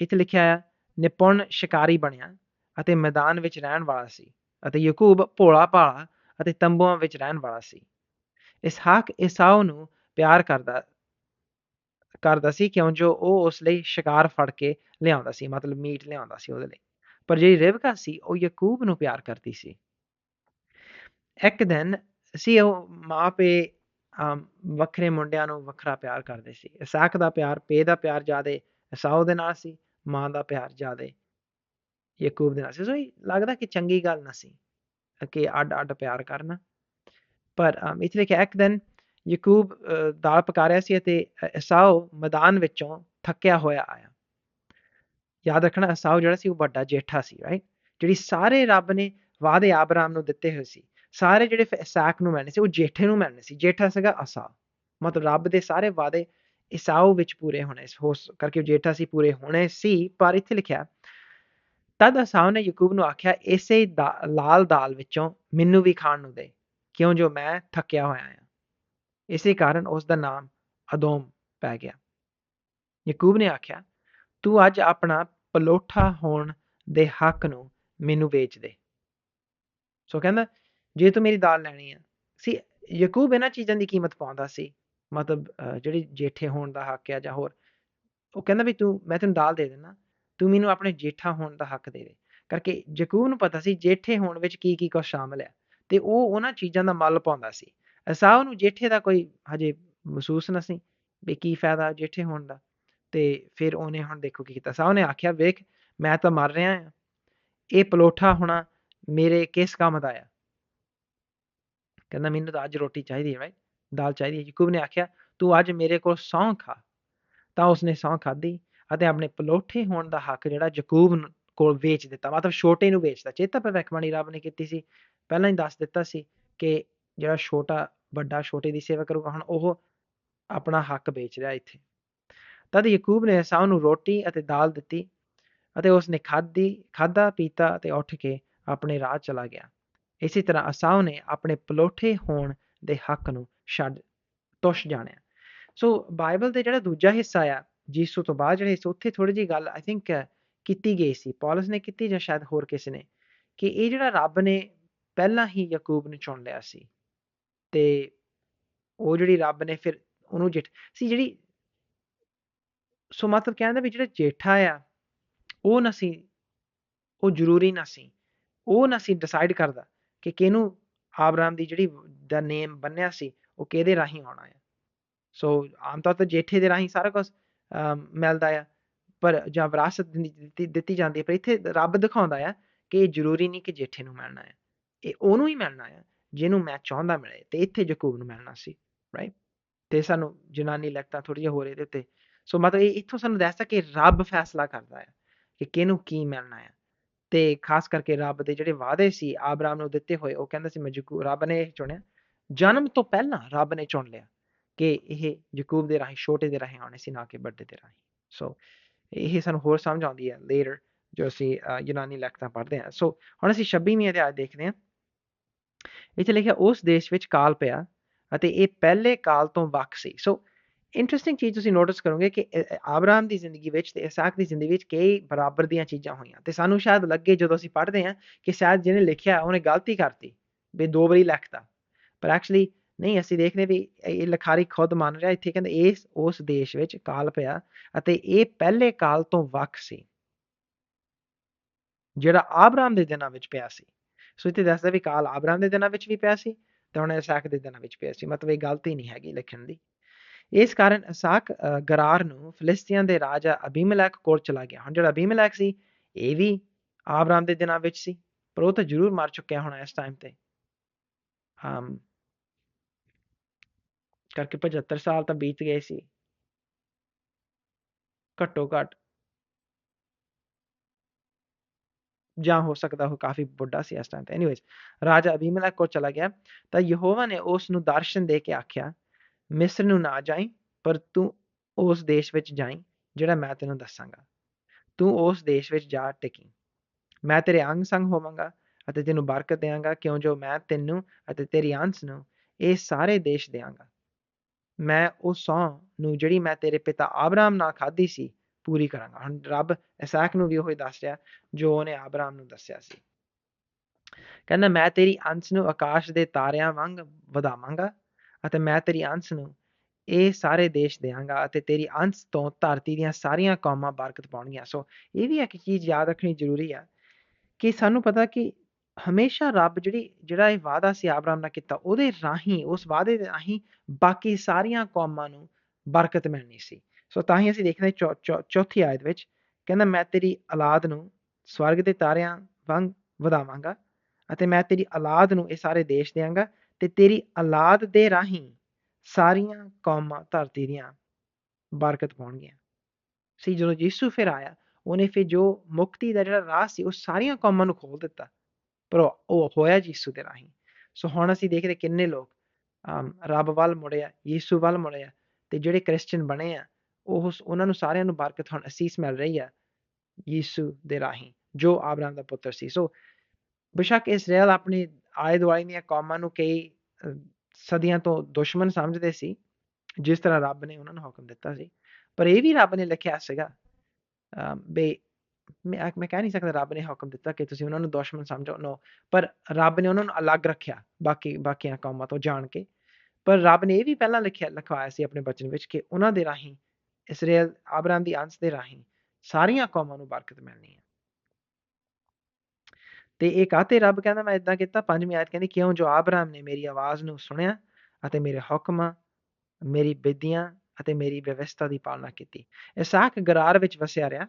ਇੱਥੇ ਲਿਖਿਆ ਆ, ਨਿਪੁੰਨ ਸ਼ਿਕਾਰੀ ਬਣਿਆ ਅਤੇ ਮੈਦਾਨ ਵਿੱਚ ਰਹਿਣ ਵਾਲਾ ਸੀ ਅਤੇ ਯਾਕੂਬ ਭੋਲਾ ਭਾਲਾ ਅਤੇ ਤੰਬੂਆਂ ਵਿੱਚ ਰਹਿਣ ਵਾਲਾ ਸੀ। ਇਸਹਾਕ ਇਸਾਓ ਨੂੰ ਪਿਆਰ ਕਰਦਾ ਕਰਦਾ ਸੀ ਕਿਉਂ? ਜੋ ਉਹ ਉਸ ਲਈ ਸ਼ਿਕਾਰ ਫੜ ਕੇ ਲਿਆਉਂਦਾ ਸੀ ਮਤਲਬ ਮੀਟ ਲਿਆਉਂਦਾ ਸੀ ਉਹਦੇ ਲਈ। ਪਰ ਜਿਹੜੀ ਰੇਵਕਾ ਸੀ ਉਹ ਯਾਕੂਬ ਨੂੰ ਪਿਆਰ ਕਰਦੀ ਸੀ। ਇੱਕ ਦਿਨ ਸੀ ਉਹ ਮਾਂ ਪੇ ਅਮ, ਵੱਖਰੇ ਮੁੰਡਿਆਂ ਨੂੰ ਵੱਖਰਾ ਪਿਆਰ ਕਰਦੇ ਸੀ। ਇਸਾਕ ਦਾ ਪਿਆਰ ਪੇ ਦਾ ਪਿਆਰ ਜ਼ਿਆਦੇ ਇਸਾਓ ਦੇ ਨਾਲ ਸੀ ਮਾਂ ਦਾ ਪਿਆਰ ਜ਼ਿਆਦੇ ਯਾਕੂਬ ਦੇ ਨਾਲ ਸੀ। ਸੋ ਲੱਗਦਾ ਕਿ ਚੰਗੀ ਗੱਲ ਨਾ ਸੀ ਕਿ ਅੱਡ ਅੱਡ ਪਿਆਰ ਕਰਨਾ। ਪਰ ਇੱਥੇ ਲਿਖਿਆ ਇੱਕ ਦਿਨ ਯਾਕੂਬ ਅ, ਦਾਲ ਪਕਾ ਰਿਹਾ ਸੀ ਅਤੇ ਇਸਾਓ ਮੈਦਾਨ ਵਿੱਚੋਂ ਥੱਕਿਆ ਹੋਇਆ ਆਇਆ। ਯਾਦ ਰੱਖਣਾ ਇਸਾਓ ਜਿਹੜਾ ਸੀ ਉਹ ਵੱਡਾ ਜੇਠਾ ਸੀ ਰਾਈਟ ਜਿਹੜੀ ਸਾਰੇ ਰੱਬ ਨੇ ਵਾਅਦੇ ਆਬਰਾਮ ਨੂੰ ਦਿੱਤੇ ਹੋਏ ਸੀ। ਸਾਰੇ ਜਿਹੜੇ ਫਿਰ ਇਸਾਕ ਨੂੰ ਮਿਲਣੇ ਸੀ ਉਹ ਜੇਠੇ ਨੂੰ ਮਿਲਣੇ ਸੀ। ਜੇਠਾ ਸੀਗਾ ਅਸਾ ਮਤਲਬ ਰੱਬ ਦੇ ਸਾਰੇ ਵਾਅਦੇ ਇਸਾਓ ਵਿੱਚ ਪੂਰੇ ਹੋਣੇ ਹੋ ਕਰਕੇ ਉਹ ਜੇਠਾ ਸੀ ਪੂਰੇ ਹੋਣੇ ਸੀ ਪਰ ਇੱਥੇ ਲਿਖਿਆ ਤਦ ਅਸਾਓ ਨੇ ਯਾਕੂਬ ਨੂੰ ਆਖਿਆ ਇਸੇ ਦਾ- ਲਾਲ ਦਾਲ ਵਿੱਚੋਂ ਮੈਨੂੰ ਵੀ ਖਾਣ ਨੂੰ ਦੇ। ਕਿਉਂ ਜੋ ਮੈਂ ਥੱਕਿਆ ਹੋਇਆ ਹਾਂ। ਇਸੇ ਕਾਰਨ ਉਸ ਦਾ ਨਾਮ ਅਦੋਮ ਪੈ ਗਿਆ। ਯਾਕੂਬ ਨੇ ਆਖਿਆ ਤੂੰ ਅੱਜ ਆਪਣਾ ਪਲੋਠਾ ਹੋਣ ਦੇ ਹੱਕ ਨੂੰ ਮੈਨੂੰ ਵੇਚ ਦੇ। ਸੋ ਕਹਿੰਦਾ ਜੇ ਤੂੰ ਮੇਰੀ ਦਾਲ ਲੈਣੀ ਆ। ਸੀ ਯਾਕੂਬ ਇਹਨਾਂ ਚੀਜ਼ਾਂ ਦੀ ਕੀਮਤ ਪਾਉਂਦਾ ਸੀ। ਮਤਲਬ ਅਹ, ਜਿਹੜੀ ਜੇਠੇ ਹੋਣ ਦਾ ਹੱਕ ਆ ਜਾਂ ਹੋਰ ਉਹ ਕਹਿੰਦਾ ਵੀ ਤੂੰ ਮੈਂ ਤੈਨੂੰ ਦਾਲ ਦੇ ਦੇਣਾ ਤੂੰ ਮੈਨੂੰ ਆਪਣੇ ਜੇਠਾ ਹੋਣ ਦਾ ਹੱਕ ਦੇ ਦੇ। ਕਰਕੇ ਯਾਕੂਬ ਨੂੰ ਪਤਾ ਸੀ ਜੇਠੇ ਹੋਣ ਵਿੱਚ ਕੀ ਕੀ ਕੁਝ ਸ਼ਾਮਲ ਹੈ ਤੇ ਉਹ ਉਹਨਾਂ ਚੀਜ਼ਾਂ ਦਾ ਮੱਲ ਪਾਉਂਦਾ ਸੀ। ਅਸਾਹ ਨੂੰ ਜੇਠੇ ਦਾ ਕੋਈ ਹਜੇ ਮਹਿਸੂਸ ਨਾ ਸੀ ਵੀ ਕੀ ਫਾਇਦਾ ਜੇਠੇ ਹੋਣ ਦਾ। ਤੇ ਫਿਰ ਉਹਨੇ ਹੁਣ ਦੇਖੋ ਕੀ ਕੀਤਾ। ਸਾਹ ਨੇ ਆਖਿਆ, ਵੇਖ, ਮੈਂ ਤਾਂ ਮਰ ਰਿਹਾ ਆ ਇਹ ਪਲੋਠਾ ਹੋਣਾ ਮੇਰੇ ਕਿਸ ਕੰਮ ਦਾ ਆ? ਕਹਿੰਦਾ, ਮੈਨੂੰ ਤਾਂ ਅੱਜ ਰੋਟੀ ਚਾਹੀਦੀ ਹੈ ਬਾਈ, ਦਾਲ ਚਾਹੀਦੀ ਹੈ। ਯਾਕੂਬ ਨੇ ਆਖਿਆ, ਤੂੰ ਅੱਜ ਮੇਰੇ ਕੋਲ ਸਹੁੰ ਖਾ। ਤਾਂ ਉਸਨੇ ਸਹੁੰ ਖਾਧੀ ਅਤੇ ਆਪਣੇ ਪਲੋਠੇ ਹੋਣ ਦਾ ਹੱਕ ਜਿਹੜਾ ਯਾਕੂਬ ਕੋਲ ਵੇਚ ਦਿੱਤਾ। ਮਤਲਬ ਛੋਟੇ ਨੂੰ ਵੇਚਦਾ ਚੇਤਾ ਭਵਿੱਖਬਾਣੀ ਰੱਬ ਨੇ ਕੀਤੀ ਸੀ ਪਹਿਲਾਂ ਹੀ ਦੱਸ ਦਿੱਤਾ ਸੀ ਕਿ ਜਿਹੜਾ ਛੋਟਾ, ਵੱਡਾ, ਛੋਟੇ ਦੀ ਸੇਵਾ ਕਰੂਗਾ, ਹੁਣ ਉਹ ਆਪਣਾ ਹੱਕ ਵੇਚ ਰਿਹਾ ਇੱਥੇ। ਤਦ ਯਾਕੂਬ ਨੇ ਅਸਾਉ ਨੂੰ ਰੋਟੀ ਅਤੇ ਦਾਲ ਦਿੱਤੀ ਅਤੇ ਉਸਨੇ ਖਾਧੀ, ਖਾਧਾ, ਪੀਤਾ ਅਤੇ ਉੱਠ ਕੇ ਆਪਣੇ ਰਾਹ ਚਲਾ ਗਿਆ। ਇਸੇ ਤਰ੍ਹਾਂ ਅਸਾਉ ਨੇ ਆਪਣੇ ਪਲੋਠੇ ਹੋਣ ਦੇ ਹੱਕ ਨੂੰ ਛੱਡ ਤੁਸ਼ ਜਾਣਿਆ। ਸੋ ਬਾਈਬਲ ਦੇ ਜਿਹੜਾ ਦੂਜਾ ਹਿੱਸਾ ਆ ਯੀਸੂ ਤੋਂ ਬਾਅਦ ਜਿਹੜੇ ਹਿੱਸੇ ਉੱਥੇ ਥੋੜੀ ਜਿਹੀ ਗੱਲ ਆਈ ਥਿੰਕ ਕੀਤੀ ਗਈ ਸੀ। ਪੌਲਸ ਨੇ ਕੀਤੀ ਜਾਂ ਸ਼ਾਇਦ ਹੋਰ ਕਿਸੇ ਨੇ, ਕਿ ਇਹ ਜਿਹੜਾ ਰੱਬ ਨੇ ਪਹਿਲਾਂ ਹੀ ਯਾਕੂਬ ਨੂੰ ਚੁਣ ਲਿਆ ਸੀ ਤੇ ਉਹ ਜਿਹੜੀ ਰੱਬ ਨੇ ਫਿਰ ਉਹਨੂੰ ਜੇਠ, ਸੀ ਜਿਹੜੀ ਸੋ ਮਤਲਬ ਕਹਿੰਦਾ ਵੀ ਜਿਹੜਾ ਜੇਠਾ ਆ, ਉਹ ਨਾ ਸੀ, ਉਹ ਜ਼ਰੂਰੀ ਨਾ ਸੀ, ਉਹ ਨਾ ਸੀ ਡਿਸਾਈਡ ਕਰਦਾ ਕਿ ਕਿਹਨੂੰ ਆਬਰਾਮ ਦੀ ਜਿਹੜੀ ਦਾ ਨੇਮ ਬੰਨਿਆ ਸੀ, ਉਹ ਕਿਹਦੇ ਰਾਹੀਂ ਆਉਣਾ ਹੈ ਸੋ ਆਮ ਤੌਰ ਤੇ ਜੇਠੇ ਦੇ ਰਾਹੀਂ ਸਾਰਾ ਕੁਝ ਮਿਲਦਾ ਆ, ਪਰ ਜਾਂ ਵਿਰਾਸਤ ਦਿੱਤੀ ਦਿੱਤੀ ਜਾਂਦੀ ਹੈ ਪਰ ਇੱਥੇ ਰੱਬ ਦਿਖਾਉਂਦਾ ਆ ਕਿ ਇਹ ਜ਼ਰੂਰੀ ਨਹੀਂ ਕਿ ਜੇਠੇ ਨੂੰ ਮਿਲਣਾ ਹੈ ਇਹ ਉਹਨੂੰ ਹੀ ਮਿਲਣਾ ਆ, ਜਿਹਨੂੰ ਮੈਂ ਚਾਹੁੰਦਾ ਮਿਲੇ ਤੇ ਇੱਥੇ ਯਾਕੂਬ ਨੂੰ ਮਿਲਣਾ ਸੀ ਰਾਈਟ ਤੇ ਸਾਨੂੰ ਜਨਾਨੀ ਲਿਖਤਾ ਥੋੜੀ ਜਿਹੀ ਹੋਰ ਇਹਦੇ ਉੱਤੇ, ਸੋ ਮਤਲਬ ਇਹ ਇੱਥੋਂ ਸਾਨੂੰ ਦੱਸਦਾ ਕਿ ਰੱਬ ਫੈਸਲਾ ਕਰਦਾ ਹੈ ਕਿ ਕਿਹਨੂੰ ਕੀ ਮਿਲਣਾ ਹੈ ਤੇ ਖਾਸ ਕਰਕੇ ਰੱਬ ਦੇ ਜਿਹੜੇ ਵਾਅਦੇ ਸੀ, ਆਬਰਾਮ ਨੂੰ ਦਿੱਤੇ ਹੋਏ, ਉਹ ਕਹਿੰਦਾ ਸੀ ਮੈਂ ਯਾਕੂਬ ਰੱਬ ਨੇ ਇਹ ਚੁਣਿਆ, ਜਨਮ ਤੋਂ ਪਹਿਲਾਂ ਰੱਬ ਨੇ ਚੁਣ ਲਿਆ ਕਿ ਇਹ ਯਾਕੂਬ ਦੇ ਰਾਹੀਂ, ਛੋਟੇ ਦੇ ਰਾਹੀਂ ਆਉਣੇ ਸੀ, ਨਾ ਕਿ ਵੱਡੇ ਦੇ ਰਾਹੀਂ। ਸੋ ਇਹ ਸਾਨੂੰ ਹੋਰ ਸਮਝ ਆਉਂਦੀ ਹੈ ਲੇਟਰ ਜੋ ਅਸੀਂ ਯੂਨਾਨੀ ਲਿਖਤਾਂ ਪੜ੍ਹਦੇ ਹਾਂ ਸੋ ਹੁਣ ਅਸੀਂ 26ਵੀਂ ਅਧਿਆਇ ਦੇਖਦੇ ਹਾਂ ਇੱਥੇ ਲਿਖਿਆ, ਉਸ ਦੇਸ਼ ਵਿੱਚ ਕਾਲ ਪਿਆ ਅਤੇ ਇਹ ਪਹਿਲੇ ਕਾਲ ਤੋਂ ਵੱਖ ਸੀ। ਸੋ ਇੰਟਰਸਟਿੰਗ ਚੀਜ਼ ਤੁਸੀਂ ਨੋਟਿਸ ਕਰੋਗੇ ਕਿ ਆਬਰਾਮ ਦੀ ਜ਼ਿੰਦਗੀ ਵਿੱਚ ਤੇ ਇਸਾਕ ਦੀ ਜ਼ਿੰਦਗੀ ਵਿੱਚ ਕਈ ਬਰਾਬਰ ਦੀਆਂ ਚੀਜ਼ਾਂ ਹੋਈਆਂ ਤੇ ਸਾਨੂੰ ਸ਼ਾਇਦ ਲੱਗੇ ਜਦੋਂ ਅਸੀਂ ਪੜ੍ਹਦੇ ਹਾਂ ਕਿ ਸ਼ਾਇਦ ਜਿਹਨੇ ਲਿਖਿਆ, ਉਹਨੇ ਗਲਤੀ ਕਰਤੀ ਵੀ ਦੋ ਵਾਰੀ ਲਿਖਤਾ। ਪਰ ਐਕਚੁਅਲੀ ਨਹੀਂ, ਅਸੀਂ ਦੇਖਦੇ ਵੀ ਇਹ ਇਹ ਲਿਖਾਰੀ ਖੁਦ ਮੰਨ ਰਿਹਾ, ਇੱਥੇ ਕਹਿੰਦੇ ਇਸ, ਉਸ ਦੇਸ਼ ਵਿੱਚ ਕਾਲ ਪਿਆ ਅਤੇ ਇਹ ਪਹਿਲੇ ਕਾਲ ਤੋਂ ਵੱਖ ਸੀ। ਜਿਹੜਾ ਆਬਰਾਮ ਦੇ ਦਿਨਾਂ ਵਿੱਚ ਪਿਆ ਸੀ। ਸੋ ਇੱਥੇ ਦੱਸਦਾ ਵੀ ਕਾਲ ਆਬਰਾਮ ਦੇ ਦਿਨਾਂ ਵਿੱਚ ਵੀ ਪਿਆ ਸੀ ਤੇ ਹੁਣ ਇਸਾਕ ਦੇ ਦਿਨਾਂ ਵਿੱਚ ਪਿਆ ਸੀ, ਮਤਲਬ ਇਹ ਗਲਤੀ ਨਹੀਂ ਹੈਗੀ ਲਿਖਣ ਦੀ। ਇਸ ਕਾਰਨ ਇਸਾਕ ਗਰਾਰ ਨੂੰ ਫਿਲਿਸਤੀਆਂ ਦੇ ਰਾਜਾ ਅਬੀਮਲਕ ਕੋਲ ਚਲਾ ਗਿਆ। ਹੁਣ ਜਿਹੜਾ ਅਬੀਮਲਕ ਸੀ, ਇਹ ਵੀ ਆਬਰਾਮ ਦੇ ਦਿਨਾਂ ਵਿੱਚ ਸੀ, ਪਰ ਉਹ ਤਾਂ ਜ਼ਰੂਰ ਮਰ ਚੁੱਕਿਆ ਹੋਣਾ ਇਸ ਟਾਈਮ ਤੇ। ਹਮ ਕਰਕੇ 75 ਸਾਲ ਤਾਂ ਬੀਤ ਗਏ ਸੀ। ਘੱਟੋ ਘੱਟ ਜਾਂ ਹੋ ਸਕਦਾ ਉਹ ਕਾਫੀ ਬੁੱਢਾ ਸੀ ਇਸ ਟਾਈਮ ਤੇ। ਐਨੀਵੇਜ਼ ਰਾਜਾ ਅਬੀਮਲਕ ਕੋਲ ਚਲਾ ਗਿਆ ਤਾਂ ਯਹੋਵਾ ਨੇ ਉਸ ਨੂੰ ਦਰਸ਼ਨ ਦੇ ਕੇ ਆਖਿਆ, ਮਿਸਰ ਨੂੰ ਨਾ ਜਾਈ, ਪਰ ਤੂੰ ਉਸ ਦੇਸ਼ ਵਿੱਚ ਜਾਈ, ਜਿਹੜਾ ਮੈਂ ਤੈਨੂੰ ਦੱਸਾਂਗਾ। ਤੂੰ ਉਸ ਦੇਸ਼ ਵਿੱਚ ਜਾ ਟਿਕੀ। ਮੈਂ ਤੇਰੇ ਅੰਗ ਸੰਗ ਹੋਵਾਂਗਾ ਅਤੇ ਤੈਨੂੰ ਬਰਕਤ ਦੇਵਾਂਗਾ ਕਿਉਂ ਜੋ ਮੈਂ ਤੈਨੂੰ ਅਤੇ ਤੇਰੀ ਅੰਸ ਨੂੰ ਇਹ ਸਾਰੇ ਦੇਸ਼ ਦੇਵਾਂਗਾ ਮੈਂ ਉਹ ਸੌ ਨੂੰ ਜਿਹੜੀ ਮੈਂ ਤੇਰੇ ਪਿਤਾ ਆਬਰਾਮ ਨਾਲ ਖਾਧੀ ਸੀ ਪੂਰੀ ਕਰਾਂਗਾ। ਹੁਣ ਰੱਬ ਇਸਾਕ ਨੂੰ ਵੀ ਉਹ ਦੱਸ ਰਿਹਾ ਜੋ ਉਹਨੇ ਆਬਰਾਮ ਨੂੰ ਦੱਸਿਆ ਸੀ। ਕਹਿੰਦਾ, ਮੈਂ ਤੇਰੀ ਅੰਸ ਨੂੰ ਆਕਾਸ਼ ਦੇ ਤਾਰਿਆਂ ਵਾਂਗ ਵਧਾਵਾਂਗਾ ਅਤੇ ਮੈਂ ਤੇਰੀ ਅੰਸ ਨੂੰ ਇਹ ਸਾਰੇ ਦੇਸ਼ ਦੇਵਾਂਗਾ ਅਤੇ ਤੇਰੀ ਅੰਸ ਤੋਂ ਧਰਤੀ ਦੀਆਂ ਸਾਰੀਆਂ ਕੌਮਾਂ ਬਰਕਤ ਪਾਉਣਗੀਆਂ। ਸੋ ਇਹ ਵੀ ਇੱਕ ਚੀਜ਼ ਯਾਦ ਰੱਖਣੀ ਜ਼ਰੂਰੀ ਆ ਕਿ ਸਾਨੂੰ ਪਤਾ ਕਿ ਹਮੇਸ਼ਾ ਰੱਬ ਜਿਹੜੀ, ਜਿਹੜਾ ਇਹ ਵਾਅਦਾ ਸੀ ਆਬਰਾਮ ਨਾਲ ਕੀਤਾ, ਉਹਦੇ ਰਾਹੀਂ, ਉਸ ਵਾਅਦੇ ਦੇ ਰਾਹੀਂ ਬਾਕੀ ਸਾਰੀਆਂ ਕੌਮਾਂ ਨੂੰ ਬਰਕਤ ਮਿਲਣੀ ਸੀ। ਸੋ ਤਾਂ ਹੀ ਅਸੀਂ ਦੇਖਦੇ ਚੌਥੀ ਆਇਤ ਵਿੱਚ ਕਹਿੰਦਾ, ਮੈਂ ਤੇਰੀ ਔਲਾਦ ਨੂੰ ਸਵਰਗ ਦੇ ਤਾਰਿਆਂ ਵਾਂਗ ਵਧਾਵਾਂਗਾ ਅਤੇ ਮੈਂ ਤੇਰੀ ਔਲਾਦ ਨੂੰ ਇਹ ਸਾਰੇ ਦੇਸ਼ ਦੇਵਾਂਗਾ ਤੇ ਤੇਰੀ ਔਲਾਦ ਦੇ ਰਾਹੀਂ ਸਾਰੀਆਂ ਕੌਮਾਂ ਧਰਤੀ ਦੀਆਂ ਬਰਕਤ ਪਾਉਣਗੀਆਂ। ਸੀ ਜਦੋਂ ਯੀਸੂ ਫਿਰ ਆਇਆ, ਉਹਨੇ ਫਿਰ ਜੋ ਮੁਕਤੀ ਦਾ ਜਿਹੜਾ ਰਾਹ ਸੀ, ਉਹ ਸਾਰੀਆਂ ਕੌਮਾਂ ਨੂੰ ਖੋਲ ਦਿੱਤਾ। ਪਰ ਉਹ ਹੋਇਆ ਯੀਸੂ ਦੇ ਰਾਹੀਂ। ਸੋ ਹੁਣ ਅਸੀਂ ਦੇਖਦੇ ਕਿੰਨੇ ਲੋਕ ਰੱਬ ਵੱਲ ਮੁੜਿਆ, ਯਿਸੂ ਵੱਲ ਮੁੜਿਆ ਤੇ ਜਿਹੜੇ ਕ੍ਰਿਸਚੀਅਨ ਬਣੇ ਆ ਉਹ ਉਹਨਾਂ ਨੂੰ ਸਾਰਿਆਂ ਨੂੰ ਬਰਕਤ ਹੁਣ ਅਸੀਸ ਮਿਲ ਰਹੀ ਹੈ ਯਿਸੂ ਦੇ ਰਾਹੀਂ, ਜੋ ਆਬਰਾਮ ਦਾ ਪੁੱਤਰ ਸੀ। ਸੋ ਬਿਸ਼ੱਕ ਇਸਰਾਇਲ ਆਪਣੇ ਆਏ ਦੁਆਲੇ ਦੀਆਂ ਕੌਮਾਂ ਨੂੰ ਕਈ ਸਦੀਆਂ ਤੋਂ ਦੁਸ਼ਮਣ ਸਮਝਦੇ ਸੀ, ਜਿਸ ਤਰ੍ਹਾਂ ਰੱਬ ਨੇ ਉਹਨਾਂ ਨੂੰ ਹੁਕਮ ਦਿੱਤਾ ਸੀ। ਪਰ ਇਹ ਵੀ ਰੱਬ ਨੇ ਲਿਖਿਆ ਸੀਗਾ ਬੇ ਮੈਂ ਮੈਂ ਕਹਿ ਨਹੀਂ ਸਕਦਾ ਰੱਬ ਨੇ ਹੁਕਮ ਦਿੱਤਾ ਕਿ ਤੁਸੀਂ ਉਹਨਾਂ ਨੂੰ ਦੁਸ਼ਮਣ ਸਮਝੋ ਨੋ ਪਰ ਰੱਬ ਨੇ ਉਹਨਾਂ ਨੂੰ ਅਲੱਗ ਰੱਖਿਆ ਬਾਕੀ, ਬਾਕੀਆਂ ਕੌਮਾਂ ਤੋਂ ਜਾਣ ਕੇ। ਪਰ ਰੱਬ ਨੇ ਇਹ ਵੀ ਪਹਿਲਾਂ ਲਿਖਿਆ, ਲਿਖਵਾਇਆ ਸੀ ਆਪਣੇ ਬਚਨ ਵਿੱਚ ਕਿ ਉਹਨਾਂ ਦੇ ਰਾਹੀਂ ਇਸਰਾਇਲ ਆਬਰਾਮ ਦੀ ਅੰਸ਼ ਦੇ ਰਾਹੀਂ ਸਾਰੀਆਂ ਕੌਮਾਂ ਨੂੰ ਬਰਕਤ ਮਿਲਣੀ ਹੈ। ਤੇ ਇਹ ਕਾਤੇ ਰੱਬ ਕਹਿੰਦਾ, ਮੈਂ ਇਦਾਂ ਕੀਤਾ, ਪੰਜਵੀਂ ਆਇਤ ਕਹਿੰਦੀ, ਕਿਉਂ ਜੋ ਆਬਰਾਮ ਨੇ ਮੇਰੀ ਆਵਾਜ਼ ਨੂੰ ਸੁਣਿਆ ਅਤੇ ਮੇਰੇ ਹੁਕਮਾਂ, ਮੇਰੀ ਵਿਧੀਆਂ ਅਤੇ ਮੇਰੀ ਵਿਵਸਥਾ ਦੀ ਪਾਲਣਾ ਕੀਤੀ। ਇਸਾਕ ਗਰਾਰ ਵਿੱਚ ਵਸਿਆ ਰਿਹਾ।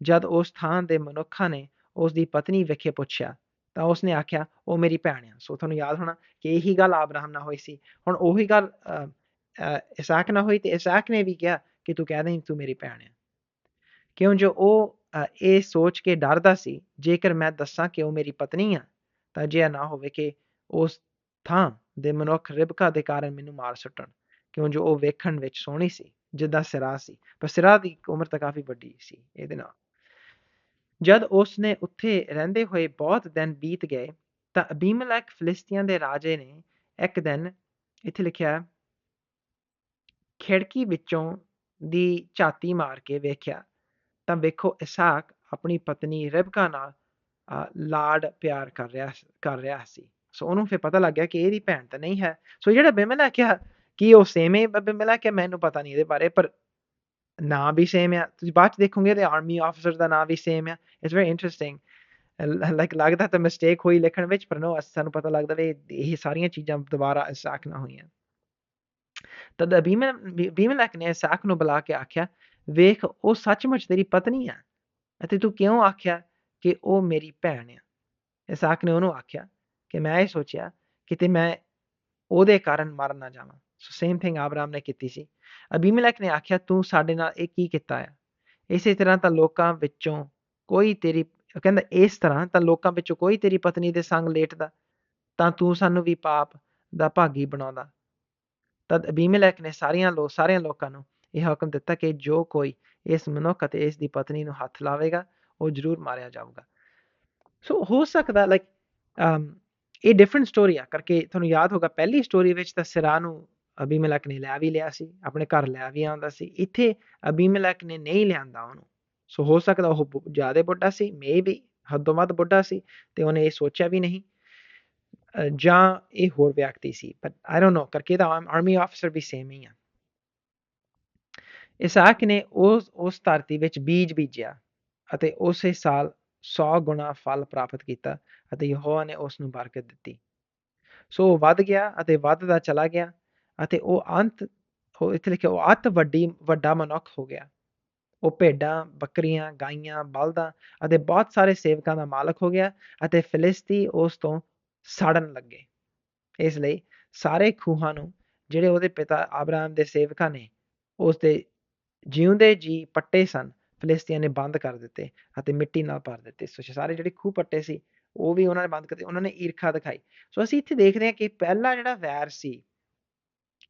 ਜਦ ਉਸ ਥਾਂ ਦੇ ਮਨੁੱਖਾਂ ਨੇ ਉਸ ਦੀ ਪਤਨੀ ਵਿਖੇ ਪੁੱਛਿਆ, ਤਾਂ ਉਸਨੇ ਆਖਿਆ, ਉਹ ਮੇਰੀ ਭੈਣ ਆ। ਸੋ ਤੁਹਾਨੂੰ ਯਾਦ ਹੋਣਾ ਕਿ ਇਹੀ ਗੱਲ ਆਬਰਾਹਮ ਨਾਲ ਹੋਈ ਸੀ। ਹੁਣ ਉਹੀ ਗੱਲ ਇਸਾਕ ਨਾਲ ਹੋਈ ਤੇ ਇਸਾਕ ਨੇ ਵੀ ਕਿਹਾ ਕਿ ਤੂੰ ਕਹਿ ਦੇ ਤੂੰ ਮੇਰੀ ਭੈਣ ਆ। ਕਿਉਂ ਜੋ ਉਹ ਇਹ ਸੋਚ ਕੇ ਡਰਦਾ ਸੀ, ਜੇਕਰ ਮੈਂ ਦੱਸਾਂ ਕਿ ਉਹ ਮੇਰੀ ਪਤਨੀ ਆ, ਤਾਂ ਜੇ ਨਾ ਹੋਵੇ ਕਿ ਉਸ ਥਾਂ ਦੇ ਮਨੁੱਖ ਰਿਬਕਾ ਦੇ ਕਾਰਨ ਮੈਨੂੰ ਮਾਰ ਸੁੱਟਣ। ਕਿਉਂ ਜੋ ਉਹ ਵੇਖਣ ਵਿੱਚ ਸੋਹਣੀ ਸੀ, ਜਿੱਦਾਂ ਸਿਰਾ ਸੀ, ਪਰ ਸਿਰਾ ਦੀ ਉਮਰ ਤਾਂ ਕਾਫੀ ਵੱਡੀ ਸੀ ਇਹਦੇ ਨਾਲ। ਜਦ ਉਸ ਨੇ ਉੱਥੇ ਰਹਿੰਦੇ ਹੋਏ ਬਹੁਤ ਦਿਨ ਬੀਤ ਗਏ, ਤਾਂ ਅਬੀਮਲਕ ਫਿਲਿਸਤੀਆਂ ਦੇ ਰਾਜੇ ਨੇ ਇੱਕ ਦਿਨ ਇੱਥੇ ਲਿਖਿਆ, ਖਿੜਕੀ ਵਿੱਚੋਂ ਦੀ ਝਾਤੀ ਮਾਰ ਕੇ ਵੇਖਿਆ, ਤਾਂ ਵੇਖੋ ਇਸਾਕ ਆਪਣੀ ਪਤਨੀ ਰਿਬਕਾ ਨਾਲ ਲਾਡ ਪਿਆਰ ਕਰ ਰਿਹਾ ਕਰ ਰਿਹਾ ਸੀ। ਸੋ ਉਹਨੂੰ ਫਿਰ ਪਤਾ ਲੱਗ ਗਿਆ ਕਿ ਇਹਦੀ ਭੈਣ ਤਾਂ ਨਹੀਂ ਹੈ। ਸੋ ਜਿਹੜਾ ਬਿਮਲਾ ਕਿਹਾ ਕਿ ਉਹ ਸੇਮ ਹੈ ਬਿਮਲਾ ਕਿ ਮੈਨੂੰ ਪਤਾ ਨਹੀਂ ਇਹਦੇ ਬਾਰੇ, ਪਰ ਨਾਂ ਵੀ ਸੇਮ ਹੈ ਤੁਸੀਂ ਬਾਅਦ ਚ ਦੇਖੋਗੇ ਤੇ ਆਰਮੀ ਆਫੀਸਰ ਦਾ ਨਾਂ ਵੀ ਸੇਮ ਹੈ ਇਟਸ ਵੈਰੀ ਇੰਟਰਸਟਿੰਗ ਲਾਈਕ ਲੱਗਦਾ ਤਾਂ ਮਿਸਟੇਕ ਹੋਈ ਲਿਖਣ ਵਿੱਚ, ਪਰ ਨੋ ਸਾਨੂੰ ਪਤਾ ਲੱਗਦਾ ਵੀ ਇਹ ਸਾਰੀਆਂ ਚੀਜ਼ਾਂ ਦੁਬਾਰਾ ਇਸਾਕ ਨਾ ਹੋਈਆਂ। ਤਦ ਬੀਮਲਕ ਨੇ ਇਸਾਕ ਨੂੰ ਬੁਲਾ ਕੇ ਆਖਿਆ, ਵੇਖ, ਉਹ ਸੱਚਮੁੱਚ ਤੇਰੀ ਪਤਨੀ ਆ। ਅਤੇ ਤੂੰ ਕਿਉਂ ਆਖਿਆ ਕਿ ਉਹ ਮੇਰੀ ਭੈਣ ਆ? ਇਸਾਕ ਨੇ ਉਹਨੂੰ ਆਖਿਆ ਕਿ ਮੈਂ ਇਹ ਸੋਚਿਆ ਕਿਤੇ ਮੈਂ ਉਹਦੇ ਕਾਰਨ ਮਰ ਨਾ ਜਾਵਾਂ। ਸੋ ਸੇਮ ਥਿੰਗ ਆਬਰਾਮ ਨੇ ਕੀਤੀ ਸੀ। ਅਬੀਮਲਕ ਨੇ ਆਖਿਆ, ਤੂੰ ਸਾਡੇ ਨਾਲ ਇਹ ਕੀ ਕੀਤਾ ਆ? ਇਸੇ ਤਰ੍ਹਾਂ ਤਾਂ ਲੋਕਾਂ ਵਿੱਚੋਂ ਕੋਈ ਤੇਰੀ ਕਹਿੰਦਾ ਇਸ ਤਰ੍ਹਾਂ ਤਾਂ ਲੋਕਾਂ ਵਿੱਚੋਂ ਕੋਈ ਤੇਰੀ ਪਤਨੀ ਦੇ ਸੰਗ ਲੇਟਦਾ, ਤਾਂ ਤੂੰ ਸਾਨੂੰ ਵੀ ਪਾਪ ਦਾ ਭਾਗੀ ਬਣਾਉਂਦਾ। ਤਦ ਅਬੀਮਲਕ ਨੇ ਸਾਰੀਆਂ ਲੋ ਸਾਰਿਆਂ ਲੋਕਾਂ ਨੂੰ ਇਹ ਹੁਕਮ ਦਿੱਤਾ ਕਿ ਜੋ ਕੋਈ ਇਸ ਮਨੁੱਖ ਅਤੇ ਇਸ ਦੀ ਪਤਨੀ ਨੂੰ ਹੱਥ ਲਾਵੇਗਾ ਉਹ ਜ਼ਰੂਰ ਮਾਰਿਆ ਜਾਊਗਾ ਸੋ ਹੋ ਸਕਦਾ ਲਾਈਕ ਇਹ ਡਿਫਰੈਂਟ ਸਟੋਰੀ ਆ ਕਰਕੇ ਤੁਹਾਨੂੰ ਯਾਦ ਹੋਗਾ ਪਹਿਲੀ ਸਟੋਰੀ ਵਿੱਚ ਤਾਂ ਸਿਰਾ ਨੂੰ ਅਬੀਮਲਕ ਨੇ ਲੈ ਵੀ ਲਿਆ ਸੀ ਆਪਣੇ ਘਰ ਲੈ ਵੀ ਆਉਂਦਾ ਸੀ ਇੱਥੇ ਅਬੀਮਲਕ ਨੇ ਨਹੀਂ ਲਿਆਂਦਾ ਉਹਨੂੰ ਸੋ ਹੋ ਸਕਦਾ ਉਹ ਜ਼ਿਆਦਾ ਬੁੱਢਾ ਸੀ ਮੇਬੀ ਹੱਦੋਂ ਵੱਧ ਬੁੱਢਾ ਸੀ ਤੇ ਉਹਨੇ ਇਹ ਸੋਚਿਆ ਵੀ ਨਹੀਂ ਜਾਂ ਇਹ ਹੋਰ ਵਿਅਕਤੀ ਸੀ ਬਟ ਆਈ ਡੋਨਟ ਨੋ ਕਰਕੇ ਤਾਂ ਆਰਮੀ ਆਫੀਸਰ ਵੀ ਸੇਮ ਹੀ ਆ। ਇਸਾਕ ਨੇ ਉਸ ਉਸ ਧਰਤੀ ਵਿੱਚ ਬੀਜ ਬੀਜਿਆ ਅਤੇ ਉਸੇ ਸਾਲ 100 ਗੁਣਾ ਫਲ ਪ੍ਰਾਪਤ ਕੀਤਾ ਅਤੇ ਯਹੋਵਾ ਨੇ ਉਸ ਨੂੰ ਬਰਕਤ ਦਿੱਤੀ। ਸੋ ਉਹ ਵੱਧ ਗਿਆ ਅਤੇ ਵੱਧਦਾ ਚਲਾ ਗਿਆ ਅਤੇ ਉਹ ਅੰਤ, ਉਹ ਇੱਥੇ ਲਿਖਿਆ, ਉਹ ਅਤ ਵੱਡੀ, ਵੱਡਾ ਮਨੁੱਖ ਹੋ ਗਿਆ। ਉਹ ਭੇਡਾਂ, ਬੱਕਰੀਆਂ, ਗਾਈਆਂ, ਬਲਦਾਂ ਅਤੇ ਬਹੁਤ ਸਾਰੇ ਸੇਵਕਾਂ ਦਾ ਮਾਲਕ ਹੋ ਗਿਆ ਅਤੇ ਫਿਲਿਸਤੀ ਉਸ ਤੋਂ ਸਾੜਨ ਲੱਗੇ। ਇਸ ਲਈ ਸਾਰੇ ਖੂਹਾਂ ਨੂੰ, ਜਿਹੜੇ ਉਹਦੇ ਪਿਤਾ ਆਬਰਾਮ ਦੇ ਸੇਵਕਾਂ ਨੇ ਉਸ ਦੇ ਜਿਉਂਦੇ ਜੀ ਪੱਟੇ ਸਨ, ਫਿਲਿਸਤੀਆਂ ਨੇ ਬੰਦ ਕਰ ਦਿੱਤੇ ਅਤੇ ਮਿੱਟੀ ਨਾਲ ਭਰ ਦਿੱਤੇ। ਸੋ ਸਾਰੇ ਜਿਹੜੇ ਖੂਹ ਪੱਟੇ ਸੀ, ਉਹ ਵੀ ਉਹਨਾਂ ਨੇ ਬੰਦ ਕਰਤੇ, ਉਹਨਾਂ ਨੇ ਈਰਖਾ ਦਿਖਾਈ। ਸੋ ਅਸੀਂ ਇੱਥੇ ਦੇਖਦੇ ਹਾਂ ਕਿ ਪਹਿਲਾ ਜਿਹੜਾ ਵੈਰ ਸੀ,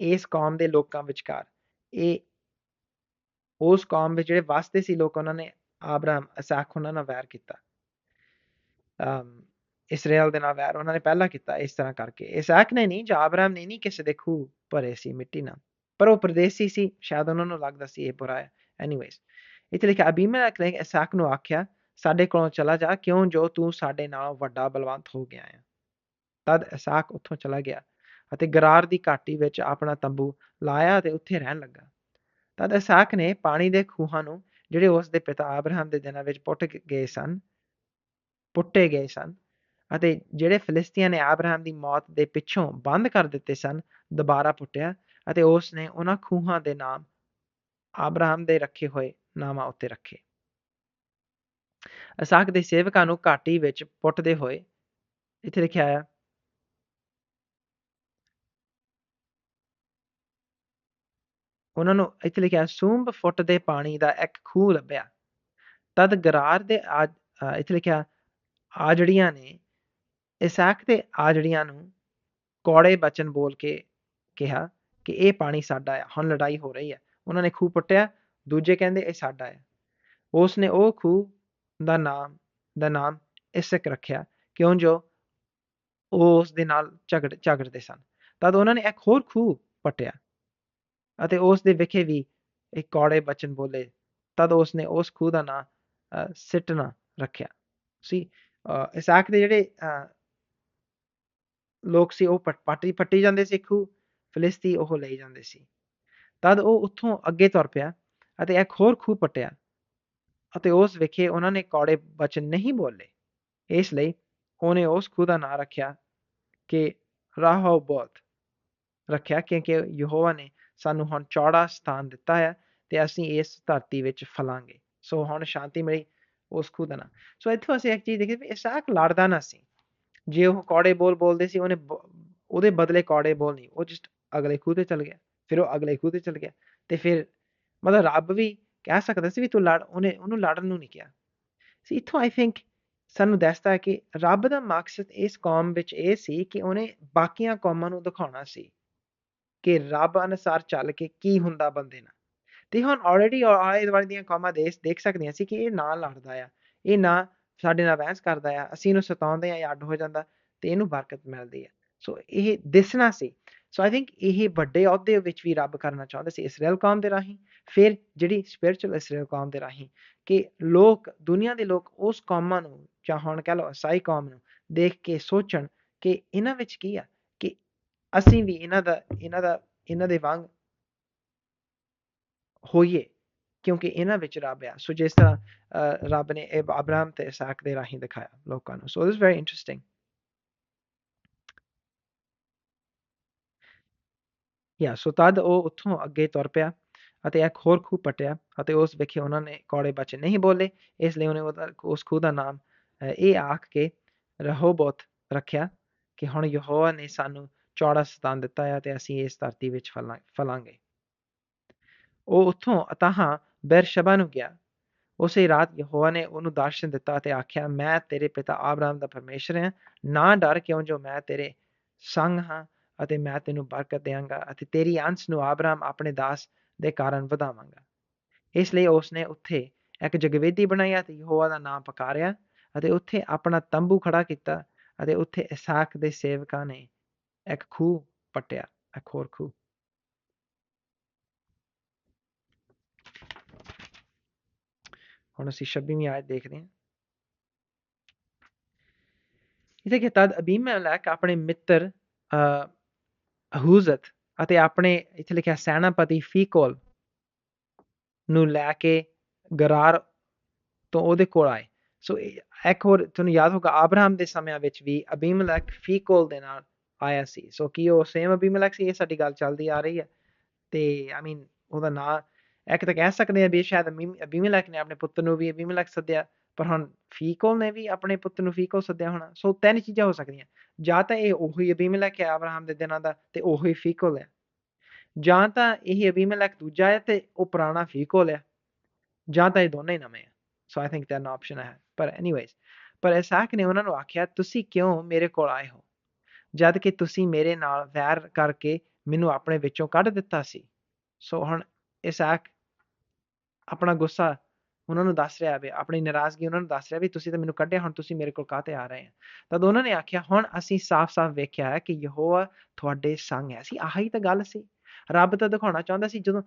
ਇਸ ਕੌਮ ਦੇ ਲੋਕਾਂ ਵਿਚਕਾਰ, ਇਹ, ਉਸ ਕੌਮ ਵਿੱਚ ਜਿਹੜੇ ਵਸਦੇ ਸੀ ਲੋਕ, ਉਹਨਾਂ ਨੇ ਆਬਰਾਮ ਅਸਾਖ ਉਹਨਾਂ ਨਾਲ ਵੈਰ ਕੀਤਾ। ਅਮ ਇਸਰਾਇਲ ਦੇ ਨਾਲ ਵੈਰ, ਉਹਨਾਂ ਨੇ ਪਹਿਲਾਂ ਕੀਤਾ ਇਸ ਤਰ੍ਹਾਂ ਕਰਕੇ। ਇਸਾਕ ਨੇ ਨਹੀਂ, ਜਾਂ ਆਬਰਾਮ ਨੇ ਨਹੀਂ ਕਿਸੇ ਦੇ ਖੂਹ ਭਰੇ ਸੀ, ਮਿੱਟੀ ਨਾਲ। ਪਰ ਉਹ ਪਰਦੇਸੀ ਸੀ, ਸ਼ਾਇਦ ਉਹਨਾਂ ਨੂੰ ਲੱਗਦਾ ਸੀ ਇਹ ਬੁਰਾ ਹੈ। ਐਨੀਵੇਜ਼ ਇੱਥੇ ਲਿਖਿਆ, ਅਬੀਮੇਲਕ ਨੇ ਇਸਾਕ ਨੂੰ ਆਖਿਆ, ਸਾਡੇ ਕੋਲੋਂ ਚਲਾ ਜਾ, ਕਿਉਂ ਜੋ ਤੂੰ ਸਾਡੇ ਨਾਲੋਂ ਵੱਡਾ ਬਲਵੰਤ ਹੋ ਗਿਆ ਹੈ? ਤਦ ਇਸਾਕ ਉੱਥੋਂ ਚਲਾ ਗਿਆ ਅਤੇ ਗਰਾਰ ਦੀ ਘਾਟੀ ਵਿੱਚ ਆਪਣਾ ਤੰਬੂ ਲਾਇਆ ਤੇ ਉੱਥੇ ਰਹਿਣ ਲੱਗਾ। ਤਦ ਇਸਾਕ ਨੇ ਪਾਣੀ ਦੇ ਖੂਹਾਂ ਨੂੰ, ਜਿਹੜੇ ਉਸ ਦੇ ਪਿਤਾ ਅਬਰਾਹਮ ਦੇ ਦਿਨਾਂ ਵਿੱਚ ਪੁੱਟ ਗਏ ਸਨ, ਪੁੱਟੇ ਗਏ ਸਨ ਅਤੇ ਜਿਹੜੇ ਫਿਲਿਸਤੀਆਂ ਨੇ ਆਬਰਾਮ ਦੀ ਮੌਤ ਦੇ ਪਿੱਛੋਂ ਬੰਦ ਕਰ ਦਿੱਤੇ ਸਨ, ਦੁਬਾਰਾ ਪੁੱਟਿਆ ਅਤੇ ਉਸ ਨੇ ਉਹਨਾਂ ਖੂਹਾਂ ਦੇ ਨਾਮ ਆਬਰਾਮ ਦੇ ਰੱਖੇ ਹੋਏ ਨਾਮਾਂ ਉੱਤੇ ਰੱਖੇ। ਅਸਾਕ ਦੇ ਸੇਵਕਾਂ ਨੂੰ ਘਾਟੀ ਵਿੱਚ ਪੁੱਟਦੇ ਹੋਏ ਇੱਥੇ ਲਿਖਿਆ ਆ, ਉਹਨਾਂ ਨੂੰ ਇੱਥੇ ਲਿਖਿਆ, ਸੂੰਬ ਫੁੱਟ ਦੇ ਪਾਣੀ ਦਾ ਇੱਕ ਖੂਹ ਲੱਭਿਆ। ਤਦ ਗਰਾਰ ਦੇ ਇੱਥੇ ਲਿਖਿਆ, ਆਜੜੀਆਂ ਨੇ ਇਸਾਕ ਤੇ ਆਜੜੀਆਂ ਨੂੰ ਕੌੜੇ ਬਚਨ ਬੋਲ ਕੇ ਕਿਹਾ ਕਿ ਇਹ ਪਾਣੀ ਸਾਡਾ ਹੈ ਹੁਣ ਲੜਾਈ ਹੋ ਰਹੀ ਹੈ ਉਹਨਾਂ ਨੇ ਖੂਹ ਪੁੱਟਿਆ, ਦੂਜੇ ਕਹਿੰਦੇ ਇਹ ਸਾਡਾ ਹੈ ਉਸ ਨੇ ਉਹ ਖੂਹ ਦਾ ਨਾਮ ਦਾ ਨਾਮ ਇਸਕ ਰੱਖਿਆ। ਕਿਉਂ ਜੋ ਉਸ ਦੇ ਨਾਲ ਝਗੜ, ਝਗੜਦੇ ਸਨ। ਤਦ ਉਹਨਾਂ ਨੇ ਇੱਕ ਹੋਰ ਖੂਹ ਪਟਿਆ ਅਤੇ ਉਸ ਦੇ ਵਿਖੇ ਵੀ ਇੱਕ ਕੌੜੇ ਬਚਨ ਬੋਲੇ। ਤਦ ਉਸ ਨੇ ਉਸ ਖੂਹ ਦਾ ਨਾਮ ਸਿਟਨਾ ਰੱਖਿਆ। ਸੀ ਇਸਾਕ ਦੇ ਜਿਹੜੇ ਲੋਕ ਸੀ ਉਹ ਪੱਟੀ ਪੱਟੀ ਜਾਂਦੇ ਸੀ ਖੂਹ, ਫਿਲਿਸਤੀ ਉਹ ਲਈ ਜਾਂਦੇ ਸੀ। ਤਦ ਉਹ ਉੱਥੋਂ ਅੱਗੇ ਤੁਰ ਪਿਆ ਅਤੇ ਇੱਕ ਹੋਰ ਖੂਹ ਪਟਿਆ ਅਤੇ ਉਸ ਵਿਖੇ ਉਹਨਾਂ ਨੇ ਕੌੜੇ ਬਚਨ ਨਹੀਂ ਬੋਲੇ। ਇਸ ਲਈ ਉਹਨੇ ਉਸ ਖੂਹ ਦਾ ਨਾਂ ਰੱਖਿਆ ਕਿ ਰਾਹੋਬੋਤ ਰੱਖਿਆ ਕਿਉਂਕਿ ਯਹੋਵਾ ਨੇ ਸਾਨੂੰ ਹੁਣ ਚੌੜਾ ਸਥਾਨ ਦਿੱਤਾ ਹੈ ਤੇ ਅਸੀਂ ਇਸ ਧਰਤੀ ਵਿੱਚ ਫਲਾਂਗੇ। ਸੋ ਹੁਣ ਸ਼ਾਂਤੀ ਮਿਲੀ ਉਸ ਖੂਹ ਦਾ ਨਾਂ। ਸੋ ਇੱਥੋਂ ਅਸੀਂ ਇੱਕ ਚੀਜ਼ ਦੇਖੀ ਵੀ ਇਸਾਕ ਲੜਦਾ ਨਾ ਸੀ। ਜੇ ਉਹ ਕੌੜੇ ਬੋਲ ਬੋਲਦੇ ਸੀ, ਉਹਨੇ ਉਹਦੇ ਬਦਲੇ ਕੌੜੇ ਬੋਲ ਨਹੀਂ, ਉਹ ਜਸਟ ਅਗਲੇ ਖੂਹ ਤੇ ਚਲ ਗਿਆ, ਫਿਰ ਉਹ ਅਗਲੇ ਖੂਹ ਤੇ ਚਲ ਗਿਆ, ਤੇ ਫਿਰ ਮਤਲਬ ਰੱਬ ਵੀ ਕਹਿ ਸਕਦਾ ਸੀ ਵੀ ਤੂੰ ਲੜ, ਉਹਨੇ, ਉਹਨੂੰ ਲੜਨ ਨੂੰ ਨਹੀਂ ਕਿਹਾ। ਸੀ ਇਥੋਂ ਆਈ ਥਿੰਕ ਸਾਨੂੰ ਦੱਸਦਾ ਹੈ ਕਿ ਰੱਬ ਦਾ ਮਕਸਦ ਇਸ ਕੌਮ ਵਿੱਚ ਇਹ ਸੀ ਕਿ ਉਹਨੇ ਬਾਕੀਆਂ ਕੌਮਾਂ ਨੂੰ ਦਿਖਾਉਣਾ ਸੀ ਕਿ ਰੱਬ ਅਨੁਸਾਰ ਚੱਲ ਕੇ ਕੀ ਹੁੰਦਾ ਬੰਦੇ ਨਾਲ। ਤੇ ਹੁਣ ਆਲਰੇਡੀ ਆਲੇ ਦੁਆਲੇ ਦੀਆਂ ਕੌਮਾਂ ਦੇਖ ਦੇਖ ਸਕਦੀਆਂ ਸੀ ਕਿ ਇਹ ਨਾ ਲੜਦਾ ਆ, ਇਹ ਨਾ ਸਾਡੇ ਨਾਲ ਬਹਿਸ ਕਰਦਾ ਆ, ਅਸੀਂ ਇਹਨੂੰ ਸਤਾਉਂਦੇ ਆ ਜਾਂ ਅੱਡ ਹੋ ਜਾਂਦਾ ਤੇ ਇਹਨੂੰ ਬਰਕਤ ਮਿਲਦੀ ਆ। ਸੋ ਇਹ ਦਿਸਣਾ ਸੀ। ਸੋ ਆਈ ਥਿੰਕ ਇਹ ਵੱਡੇ ਅਹੁਦੇ ਵਿੱਚ ਵੀ ਰੱਬ ਕਰਨਾ ਚਾਹੁੰਦਾ ਸੀ ਇਸਰਾਇਲ ਕੌਮ ਦੇ ਰਾਹੀਂ। ਫਿਰ ਜਿਹੜੀ ਸਪਿਰਚੁਅਲ ਇਸਰਾਇਲ ਕੌਮ ਦੇ ਰਾਹੀਂ ਕਿ ਲੋਕ, ਦੁਨੀਆ ਦੇ ਲੋਕ ਉਸ ਕੌਮਾਂ ਨੂੰ ਜਾਂ ਹੁਣ ਕਹ ਲਓ ਅਸਾਈ ਕੌਮ ਨੂੰ ਦੇਖ ਕੇ ਸੋਚਣ ਕਿ ਇਹਨਾਂ ਵਿੱਚ ਕੀ ਆ? ਕਿ ਅਸੀਂ ਵੀ ਇਹਨਾਂ ਦਾ ਇਹਨਾਂ ਦਾ, ਇਹਨਾਂ ਦੇ ਵਾਂਗ ਹੋਈਏ। ਕਿਉਂਕਿ ਇਹਨਾਂ ਵਿੱਚ ਰੱਬ ਆ। ਸੋ ਜਿਸ ਤਰ੍ਹਾਂ ਰੱਬ ਨੇ ਅਬਰਾਹਮ ਤੇ ਇਸਾਕ ਦੇ ਰਾਹੀਂ ਦਿਖਾਇਆ ਲੋਕਾਂ ਨੂੰ। ਸੋ ਦਿਸ ਵੈਰੀ ਇੰਟਰਸਟਿੰਗ ਯਾ ਸੋ ਤਦ ਉਹ ਉੱਥੋਂ ਅੱਗੇ ਤੁਰ ਪਿਆ ਅਤੇ ਇੱਕ ਹੋਰ ਖੂਹ ਪਟਿਆ ਅਤੇ ਉਸ ਵਿਖੇ ਉਹਨਾਂ ਨੇ ਕੌੜੇ ਬੱਚੇ ਨਹੀਂ ਬੋਲੇ। ਇਸ ਲਈ ਉਹਨੇ ਉਸ ਖੂਹ ਦਾ ਨਾਮ ਇਹ ਆਖ ਕੇ ਰਹੋਬੋਤ ਰੱਖਿਆ ਕਿ ਹੁਣ ਯਹੋਵਾ ਨੇ ਸਾਨੂੰ ਚੌੜਾ ਸਤਾਨ ਦਿੱਤਾ ਹੈ ਤੇ ਅਸੀਂ ਇਸ ਧਰਤੀ ਵਿੱਚ ਫਲਾਂਗੇ। ਉਹ ਉੱਥੋਂ ਅਤਾਹਾਂ ਬੈਰਸ਼ਬਾ ਨੂੰ ਗਿਆ। ਉਸੇ ਰਾਤ ਯਹੋਵਾ ਨੇ ਉਹਨੂੰ ਦਰਸ਼ਨ ਦਿੱਤਾ ਤੇ ਆਖਿਆ, ਮੈਂ ਤੇਰੇ ਪਿਤਾ ਆਬਰਾਮ ਦਾ ਪਰਮੇਸ਼ਰ ਹਾਂ। ਨਾ ਡਰ ਕਿਉਂ ਜੋ ਮੈਂ ਤੇਰੇ ਸੰਗ ਹਾਂ ਅਤੇ ਮੈਂ ਤੈਨੂੰ ਬਰਕਤ ਦੇਵਾਂਗਾ ਅਤੇ ਤੇਰੀ ਅੰਸ਼ ਨੂੰ ਆਬਰਾਮ ਆਪਣੇ ਦਾਸ ਦੇ ਕਾਰਨ ਵਧਾਵਾਂਗਾ। ਇਸ ਲਈ ਉਸਨੇ ਉੱਥੇ ਇੱਕ ਜਗਵੇਦੀ ਬਣਾਈ ਅਤੇ ਯਹੋਵਾ ਦਾ ਨਾਮ ਪਕਾਰਿਆ ਅਤੇ ਉੱਥੇ ਆਪਣਾ ਤੰਬੂ ਖੜਾ ਕੀਤਾ ਅਤੇ ਉੱਥੇ ਇਸਾਕ ਦੇ ਸੇਵਕਾਂ ਨੇ ਇੱਕ ਖੂਹ ਪਟਿਆ, ਇੱਕ ਹੋਰ ਖੂਹ। ਹੁਣ ਅਸੀਂ 26ਵੀਂ ਆਇਤ ਦੇਖਦੇ ਹਾਂ ਇਸੇ ਕਿ ਤਦ ਅਬੀਮੈਲਕ ਆਪਣੇ ਮਿੱਤਰ ਹੂਜ਼ਤ ਅਤੇ ਆਪਣੇ ਇੱਥੇ ਲਿਖਿਆ ਸੈਨਾਪਤੀ ਫੀਕੋਲ ਨੂੰ ਲੈ ਕੇ ਗਰਾਰ ਤੋਂ ਉਹਦੇ ਕੋਲ ਆਏ ਸੋ ਇੱਕ ਹੋਰ ਤੁਹਾਨੂੰ ਯਾਦ ਹੋਗਾ ਆਬਰਾਮ ਦੇ ਸਮਿਆਂ ਵਿੱਚ ਵੀ ਅਬੀਮਲਕ ਫੀਕੋਲ ਦੇ ਨਾਲ ਆਇਆ ਸੀ ਸੋ ਕੀ ਉਹ ਸੇਮ ਅਬੀਮਲਕ ਸੀ ਇਹ ਸਾਡੀ ਗੱਲ ਚੱਲਦੀ ਆ ਰਹੀ ਹੈ ਤੇ ਆਈ ਮੀਨ ਉਹਦਾ ਨਾਂ ਇੱਕ ਤਾਂ ਕਹਿ ਸਕਦੇ ਆ ਵੀ ਸ਼ਾਇਦ ਅਬੀਮੇਲਕ ਨੇ ਆਪਣੇ ਪੁੱਤ ਨੂੰ ਵੀ ਅਬੀਮੇਲਕ ਸੱਦਿਆ ਪਰ ਹੁਣ ਫੀਕੋਲ ਨੇ ਵੀ ਆਪਣੇ ਪੁੱਤ ਨੂੰ ਫੀਕੋਲ ਸੱਦਿਆ ਹੋਣਾ ਸੋ ਤਿੰਨ ਚੀਜ਼ਾਂ ਹੋ ਸਕਦੀਆਂ ਜਾਂ ਤਾਂ ਇਹ ਉਹੀ ਅਬੀਮੇਲਕ ਹੈ ਅਬਰਾਹਮ ਦੇ ਦਿਨਾਂ ਦਾ ਤੇ ਉਹੀ ਫੀਕੋਲ ਹੈ ਜਾਂ ਤਾਂ ਇਹ ਅਬੀਮੇਲਕ ਦੂਜਾ ਹੈ ਤੇ ਉਹ ਪੁਰਾਣਾ ਫੀਕੋਲ ਹੈ ਜਾਂ ਤਾਂ ਇਹ ਦੋਨੇ ਹੀ ਨਵੇਂ ਆ so I think that option ਹੈ ਪਰ ਐਨੀਵੇਜ਼ ਪਰ ਇਸਾਕ ਨੇ ਉਹਨਾਂ ਨੂੰ ਆਖਿਆ ਤੁਸੀਂ ਕਿਉਂ ਮੇਰੇ ਕੋਲ ਆਏ ਹੋ ਜਦ ਕਿ ਤੁਸੀਂ ਮੇਰੇ ਨਾਲ ਵੈਰ ਕਰਕੇ ਮੈਨੂੰ ਆਪਣੇ ਵਿੱਚੋਂ ਕੱਢ ਦਿੱਤਾ ਸੀ ਸੋ ਹੁਣ ਇਸਾਕ ਆਪਣਾ ਗੁੱਸਾ ਉਹਨਾਂ ਨੂੰ ਦੱਸ ਰਿਹਾ ਵੇ, ਆਪਣੀ ਨਾਰਾਜ਼ਗੀ ਉਹਨਾਂ ਨੂੰ ਦੱਸ ਰਿਹਾ ਵੀ ਤੁਸੀਂ ਤਾਂ ਮੈਨੂੰ ਕੱਢਿਆ, ਹੁਣ ਤੁਸੀਂ ਮੇਰੇ ਕੋਲ ਕਾਤੇ ਆ ਰਹੇ ਆ? ਤਦ ਉਹਨਾਂ ਨੇ ਆਖਿਆ, ਹੁਣ ਅਸੀਂ ਸਾਫ਼-ਸਾਫ਼ ਵੇਖਿਆ ਹੈ ਕਿ ਯਹੋਵਾ ਤੁਹਾਡੇ ਸੰਗ ਹੈ। ਸੀ ਆਹੀ ਤਾਂ ਗੱਲ ਸੀ। ਰੱਬ ਤਾਂ ਦਿਖਾਉਣਾ ਚਾਹੁੰਦਾ ਸੀ ਜਦੋਂ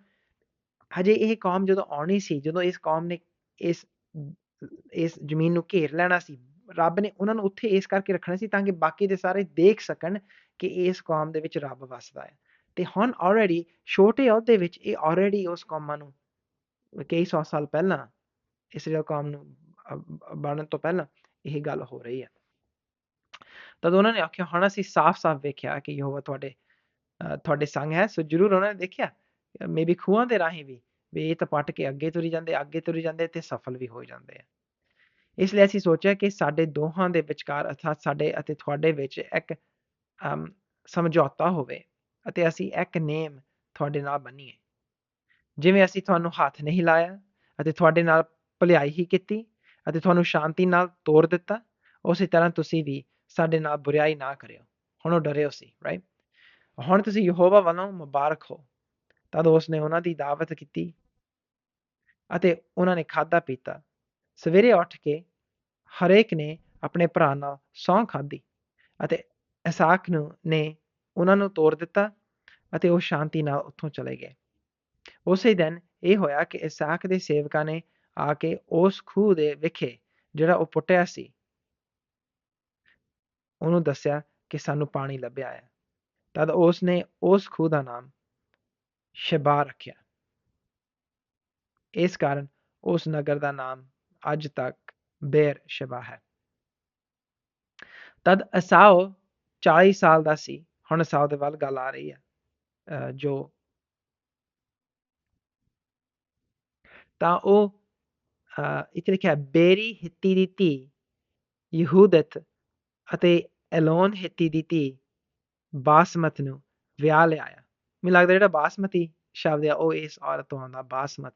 ਹਜੇ ਇਹ ਕੌਮ ਜਦੋਂ ਆਉਣੀ ਸੀ, ਜਦੋਂ ਇਸ ਕੌਮ ਨੇ ਇਸ ਇਸ ਜ਼ਮੀਨ ਨੂੰ ਘੇਰ ਲੈਣਾ ਸੀ, ਰੱਬ ਨੇ ਉਹਨਾਂ ਨੂੰ ਉੱਥੇ ਇਸ ਕਰਕੇ ਰੱਖਣਾ ਸੀ ਤਾਂ ਕਿ ਬਾਕੀ ਦੇ ਸਾਰੇ ਦੇਖ ਸਕਣ ਕਿ ਇਸ ਕੌਮ ਦੇ ਵਿੱਚ ਰੱਬ ਵਸਦਾ ਹੈ। ਤੇ ਹੁਣ ਆਲਰੇਡੀ ਛੋਟੇ ਅਹੁਦੇ ਵਿੱਚ ਇਹ ਆਲਰੇਡੀ ਉਸ ਕੌਮਾਂ ਨੂੰ ਕਈ ਸੌ ਸਾਲ ਪਹਿਲਾਂ ਇਸਰਾਇਲ ਕੌਮ ਨੂੰ ਬਣਨ ਤੋਂ ਪਹਿਲਾਂ ਇਹ ਗੱਲ ਹੋ ਰਹੀ ਹੈ। ਤਦ ਉਹਨਾਂ ਨੇ ਆਖਿਆ, ਹੁਣ ਅਸੀਂ ਸਾਫ਼-ਸਾਫ਼ ਵੇਖਿਆ ਕਿ ਯਹੋਵਾ ਤੁਹਾਡੇ ਤੁਹਾਡੇ ਸੰਗ ਹੈ। ਸੋ ਜਰੂਰ ਉਹਨਾਂ ਨੇ ਦੇਖਿਆ ਮੇਬੀ ਖੂਹਾਂ ਦੇ ਰਾਹੀਂ ਵੀ ਵੀ ਇਹ ਤਾਂ ਪੱਟ ਕੇ ਅੱਗੇ ਤੁਰੀ ਜਾਂਦੇ, ਅੱਗੇ ਤੁਰੀ ਜਾਂਦੇ ਤੇ ਸਫਲ ਵੀ ਹੋ ਜਾਂਦੇ ਆ। ਇਸ ਲਈ ਅਸੀਂ ਸੋਚਿਆ ਕਿ ਸਾਡੇ ਦੋਹਾਂ ਦੇ ਵਿਚਕਾਰ ਅਰਥਾਤ ਸਾਡੇ ਅਤੇ ਤੁਹਾਡੇ ਵਿੱਚ ਇੱਕ ਸਮਝੌਤਾ ਹੋਵੇ। ਅਤੇ ਅਸੀਂ ਇੱਕ ਨੇਮ ਤੁਹਾਡੇ ਨਾਲ ਬੰਨੀਏ। ਜਿਵੇਂ ਅਸੀਂ ਤੁਹਾਨੂੰ ਹੱਥ ਨਹੀਂ ਲਾਇਆ ਅਤੇ ਤੁਹਾਡੇ ਨਾਲ ਭਲਾਈ ਹੀ ਕੀਤੀ ਅਤੇ ਤੁਹਾਨੂੰ ਸ਼ਾਂਤੀ ਨਾਲ ਤੋਰ ਦਿੱਤਾ, ਉਸੇ ਤਰ੍ਹਾਂ ਤੁਸੀਂ ਵੀ ਸਾਡੇ ਨਾਲ ਬੁਰਾਈ ਨਾ ਕਰਿਓ। ਹੁਣ ਉਹ ਡਰਿਓ ਸੀ ਰਾਈਟ ਹੁਣ ਤੁਸੀਂ ਯਹੋਵਾ ਵੱਲੋਂ ਮੁਬਾਰਕ ਹੋ। ਤਦ ਉਸਨੇ ਉਹਨਾਂ ਦੀ ਦਾਵਤ ਕੀਤੀ ਅਤੇ ਉਹਨਾਂ ਨੇ ਖਾਦਾ ਪੀਤਾ। ਸਵੇਰੇ ਉੱਠ ਕੇ ਹਰੇਕ ਨੇ ਆਪਣੇ ਭਰਾ ਨਾਲ ਸੌਂ ਖਾਦੀ ਅਤੇ ਇਸਾਕ ਨੂੰ ਨੇ ਉਹਨਾਂ ਨੂੰ ਤੋਰ ਦਿੱਤਾ ਅਤੇ ਉਹ ਸ਼ਾਂਤੀ ਨਾਲ ਉੱਥੋਂ ਚਲੇ ਗਏ। ਉਸੇ ਦਿਨ ਇਹ ਹੋਇਆ ਕਿ ਇਸਾਕ ਦੇ ਸੇਵਕਾਂ ਨੇ ਆ ਕੇ ਉਸ ਖੂਹ ਦੇ ਵਿਖੇ ਜਿਹੜਾ ਉਹ ਪੁੱਟਿਆ ਸੀ, ਉਹਨੂੰ ਦੱਸਿਆ ਕਿ ਸਾਨੂੰ ਪਾਣੀ ਲੱਭਿਆ ਹੈ। ਤਦ ਉਸ ਨੇ ਉਸ ਖੂਹ ਦਾ ਨਾਮ ਸ਼ਬਾ ਰੱਖਿਆ। ਇਸ ਕਾਰਨ ਉਸ ਨਗਰ ਦਾ ਨਾਮ ਅੱਜ ਤੱਕ ਬੇਰ ਸ਼ਬਾ ਹੈ। ਤਦ ਅਸਾਓ 40 ਸਾਲ ਦਾ ਸੀ। ਹੁਣ ਅਸਾਓ ਦੇ ਵੱਲ ਗੱਲ ਆ ਰਹੀ ਹੈ ਜੋ ਤਾਂ ਉਹ ਇੱਥੇ ਲਿਖਿਆ, ਬੇਰੀ ਹਿੱਤੀ ਦੀ ਧੀ, ਯਹੂਦਤ ਅਤੇ ਐਲੋਨ ਹਿੱਤੀ ਦੀ ਧੀ ਬਾਸਮਤ ਨੂੰ ਵਿਆਹ ਲਿਆਇਆ ਮੈਨੂੰ ਲੱਗਦਾ ਜਿਹੜਾ ਬਾਸਮਤੀ ਸ਼ਬਦ ਆ, ਉਹ ਇਸ ਔਰਤ ਤੋਂ ਆਉਂਦਾ, ਬਾਸਮਤ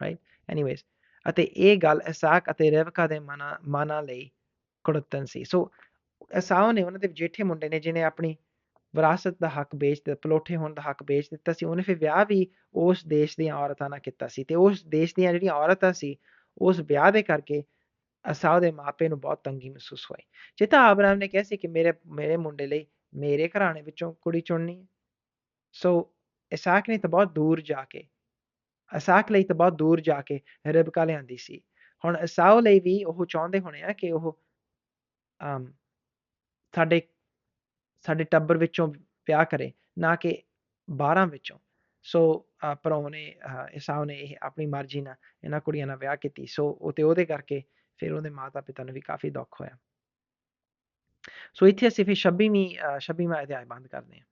ਰਾਈਟ ਐਨੀਵੇਜ਼ ਅਤੇ ਇਹ ਗੱਲ ਇਸਾਕ ਅਤੇ ਰੇਵਕਾ ਦੇ ਮਨਾਂ ਮਨਾਂ ਲਈ ਕੁੜਤਨ ਸੀ। ਸੋ ਇਸਾਓ ਨੇ ਉਹਨਾਂ ਦੇ ਜੇਠੇ ਮੁੰਡੇ ਨੇ, ਜਿਹਨੇ ਆਪਣੀ ਵਿਰਾਸਤ ਦਾ ਹੱਕ ਵੇਚ ਦਿੱਤਾ, ਪਲੋਠੇ ਹੋਣ ਦਾ ਹੱਕ ਵੇਚ ਦਿੱਤਾ ਸੀ, ਉਹਨੇ ਫਿਰ ਵਿਆਹ ਵੀ ਉਸ ਦੇਸ਼ ਦੀਆਂ ਔਰਤਾਂ ਨਾਲ ਕੀਤਾ ਸੀ ਤੇ ਉਸ ਦੇਸ਼ ਦੀਆਂ ਜਿਹੜੀਆਂ ਔਰਤਾਂ ਸੀ, ਉਸ ਵਿਆਹ ਦੇ ਕਰਕੇ ਅਸਾਉ ਦੇ ਮਾਪੇ ਨੂੰ ਬਹੁਤ ਤੰਗੀ ਮਹਿਸੂਸ ਹੋਈ। ਜਿੱਤਾ ਅਬਰਾਮ ਨੇ ਕਿਹਾ ਸੀ ਕਿ ਮੇਰੇ ਮੇਰੇ ਮੁੰਡੇ ਲਈ ਮੇਰੇ ਘਰਾਣੇ ਵਿੱਚੋਂ ਕੁੜੀ ਚੁਣਨੀ ਹੈ। ਸੋ ਇਸਾਕ ਨੇ ਤਾਂ ਬਹੁਤ ਦੂਰ ਜਾ ਕੇ, ਇਸਾਕ ਲਈ ਤਾਂ ਬਹੁਤ ਦੂਰ ਜਾ ਕੇ ਰਿਬਕਾ ਲਿਆਂਦੀ ਸੀ। ਹੁਣ ਇਸਾਉ ਲਈ ਵੀ ਉਹ ਚਾਹੁੰਦੇ ਹੋਣੇ ਆ ਕਿ ਉਹ, ਅਮ, ਸਾਡੇ ਸਾਡੇ ਟੱਬਰ ਵਿੱਚੋਂ ਵਿਆਹ ਕਰੇ, ਨਾ ਕਿ 12 ਵਿੱਚੋਂ। ਸੋ ਭਰਾਉ ਨੇ ਇਸਾਉ ਨੇ ਇਹ ਆਪਣੀ ਮਰਜ਼ੀ ਨਾਲ ਇਹਨਾਂ ਕੁੜੀਆਂ ਨਾਲ ਵਿਆਹ ਕੀਤੀ। ਸੋ, ਉਹ ਤੇ ਉਹਦੇ ਕਰਕੇ ਫਿਰ ਉਹਦੇ ਮਾਤਾ ਪਿਤਾ ਨੂੰ ਵੀ ਕਾਫੀ ਦੁੱਖ ਹੋਇਆ। ਸੋ ਇੱਥੇ ਅਸੀਂ ਫਿਰ 26ਵੀਂ 26ਵਾਂ ਅਧਿਆਇ ਬੰਦ ਕਰਦੇ ਹਾਂ।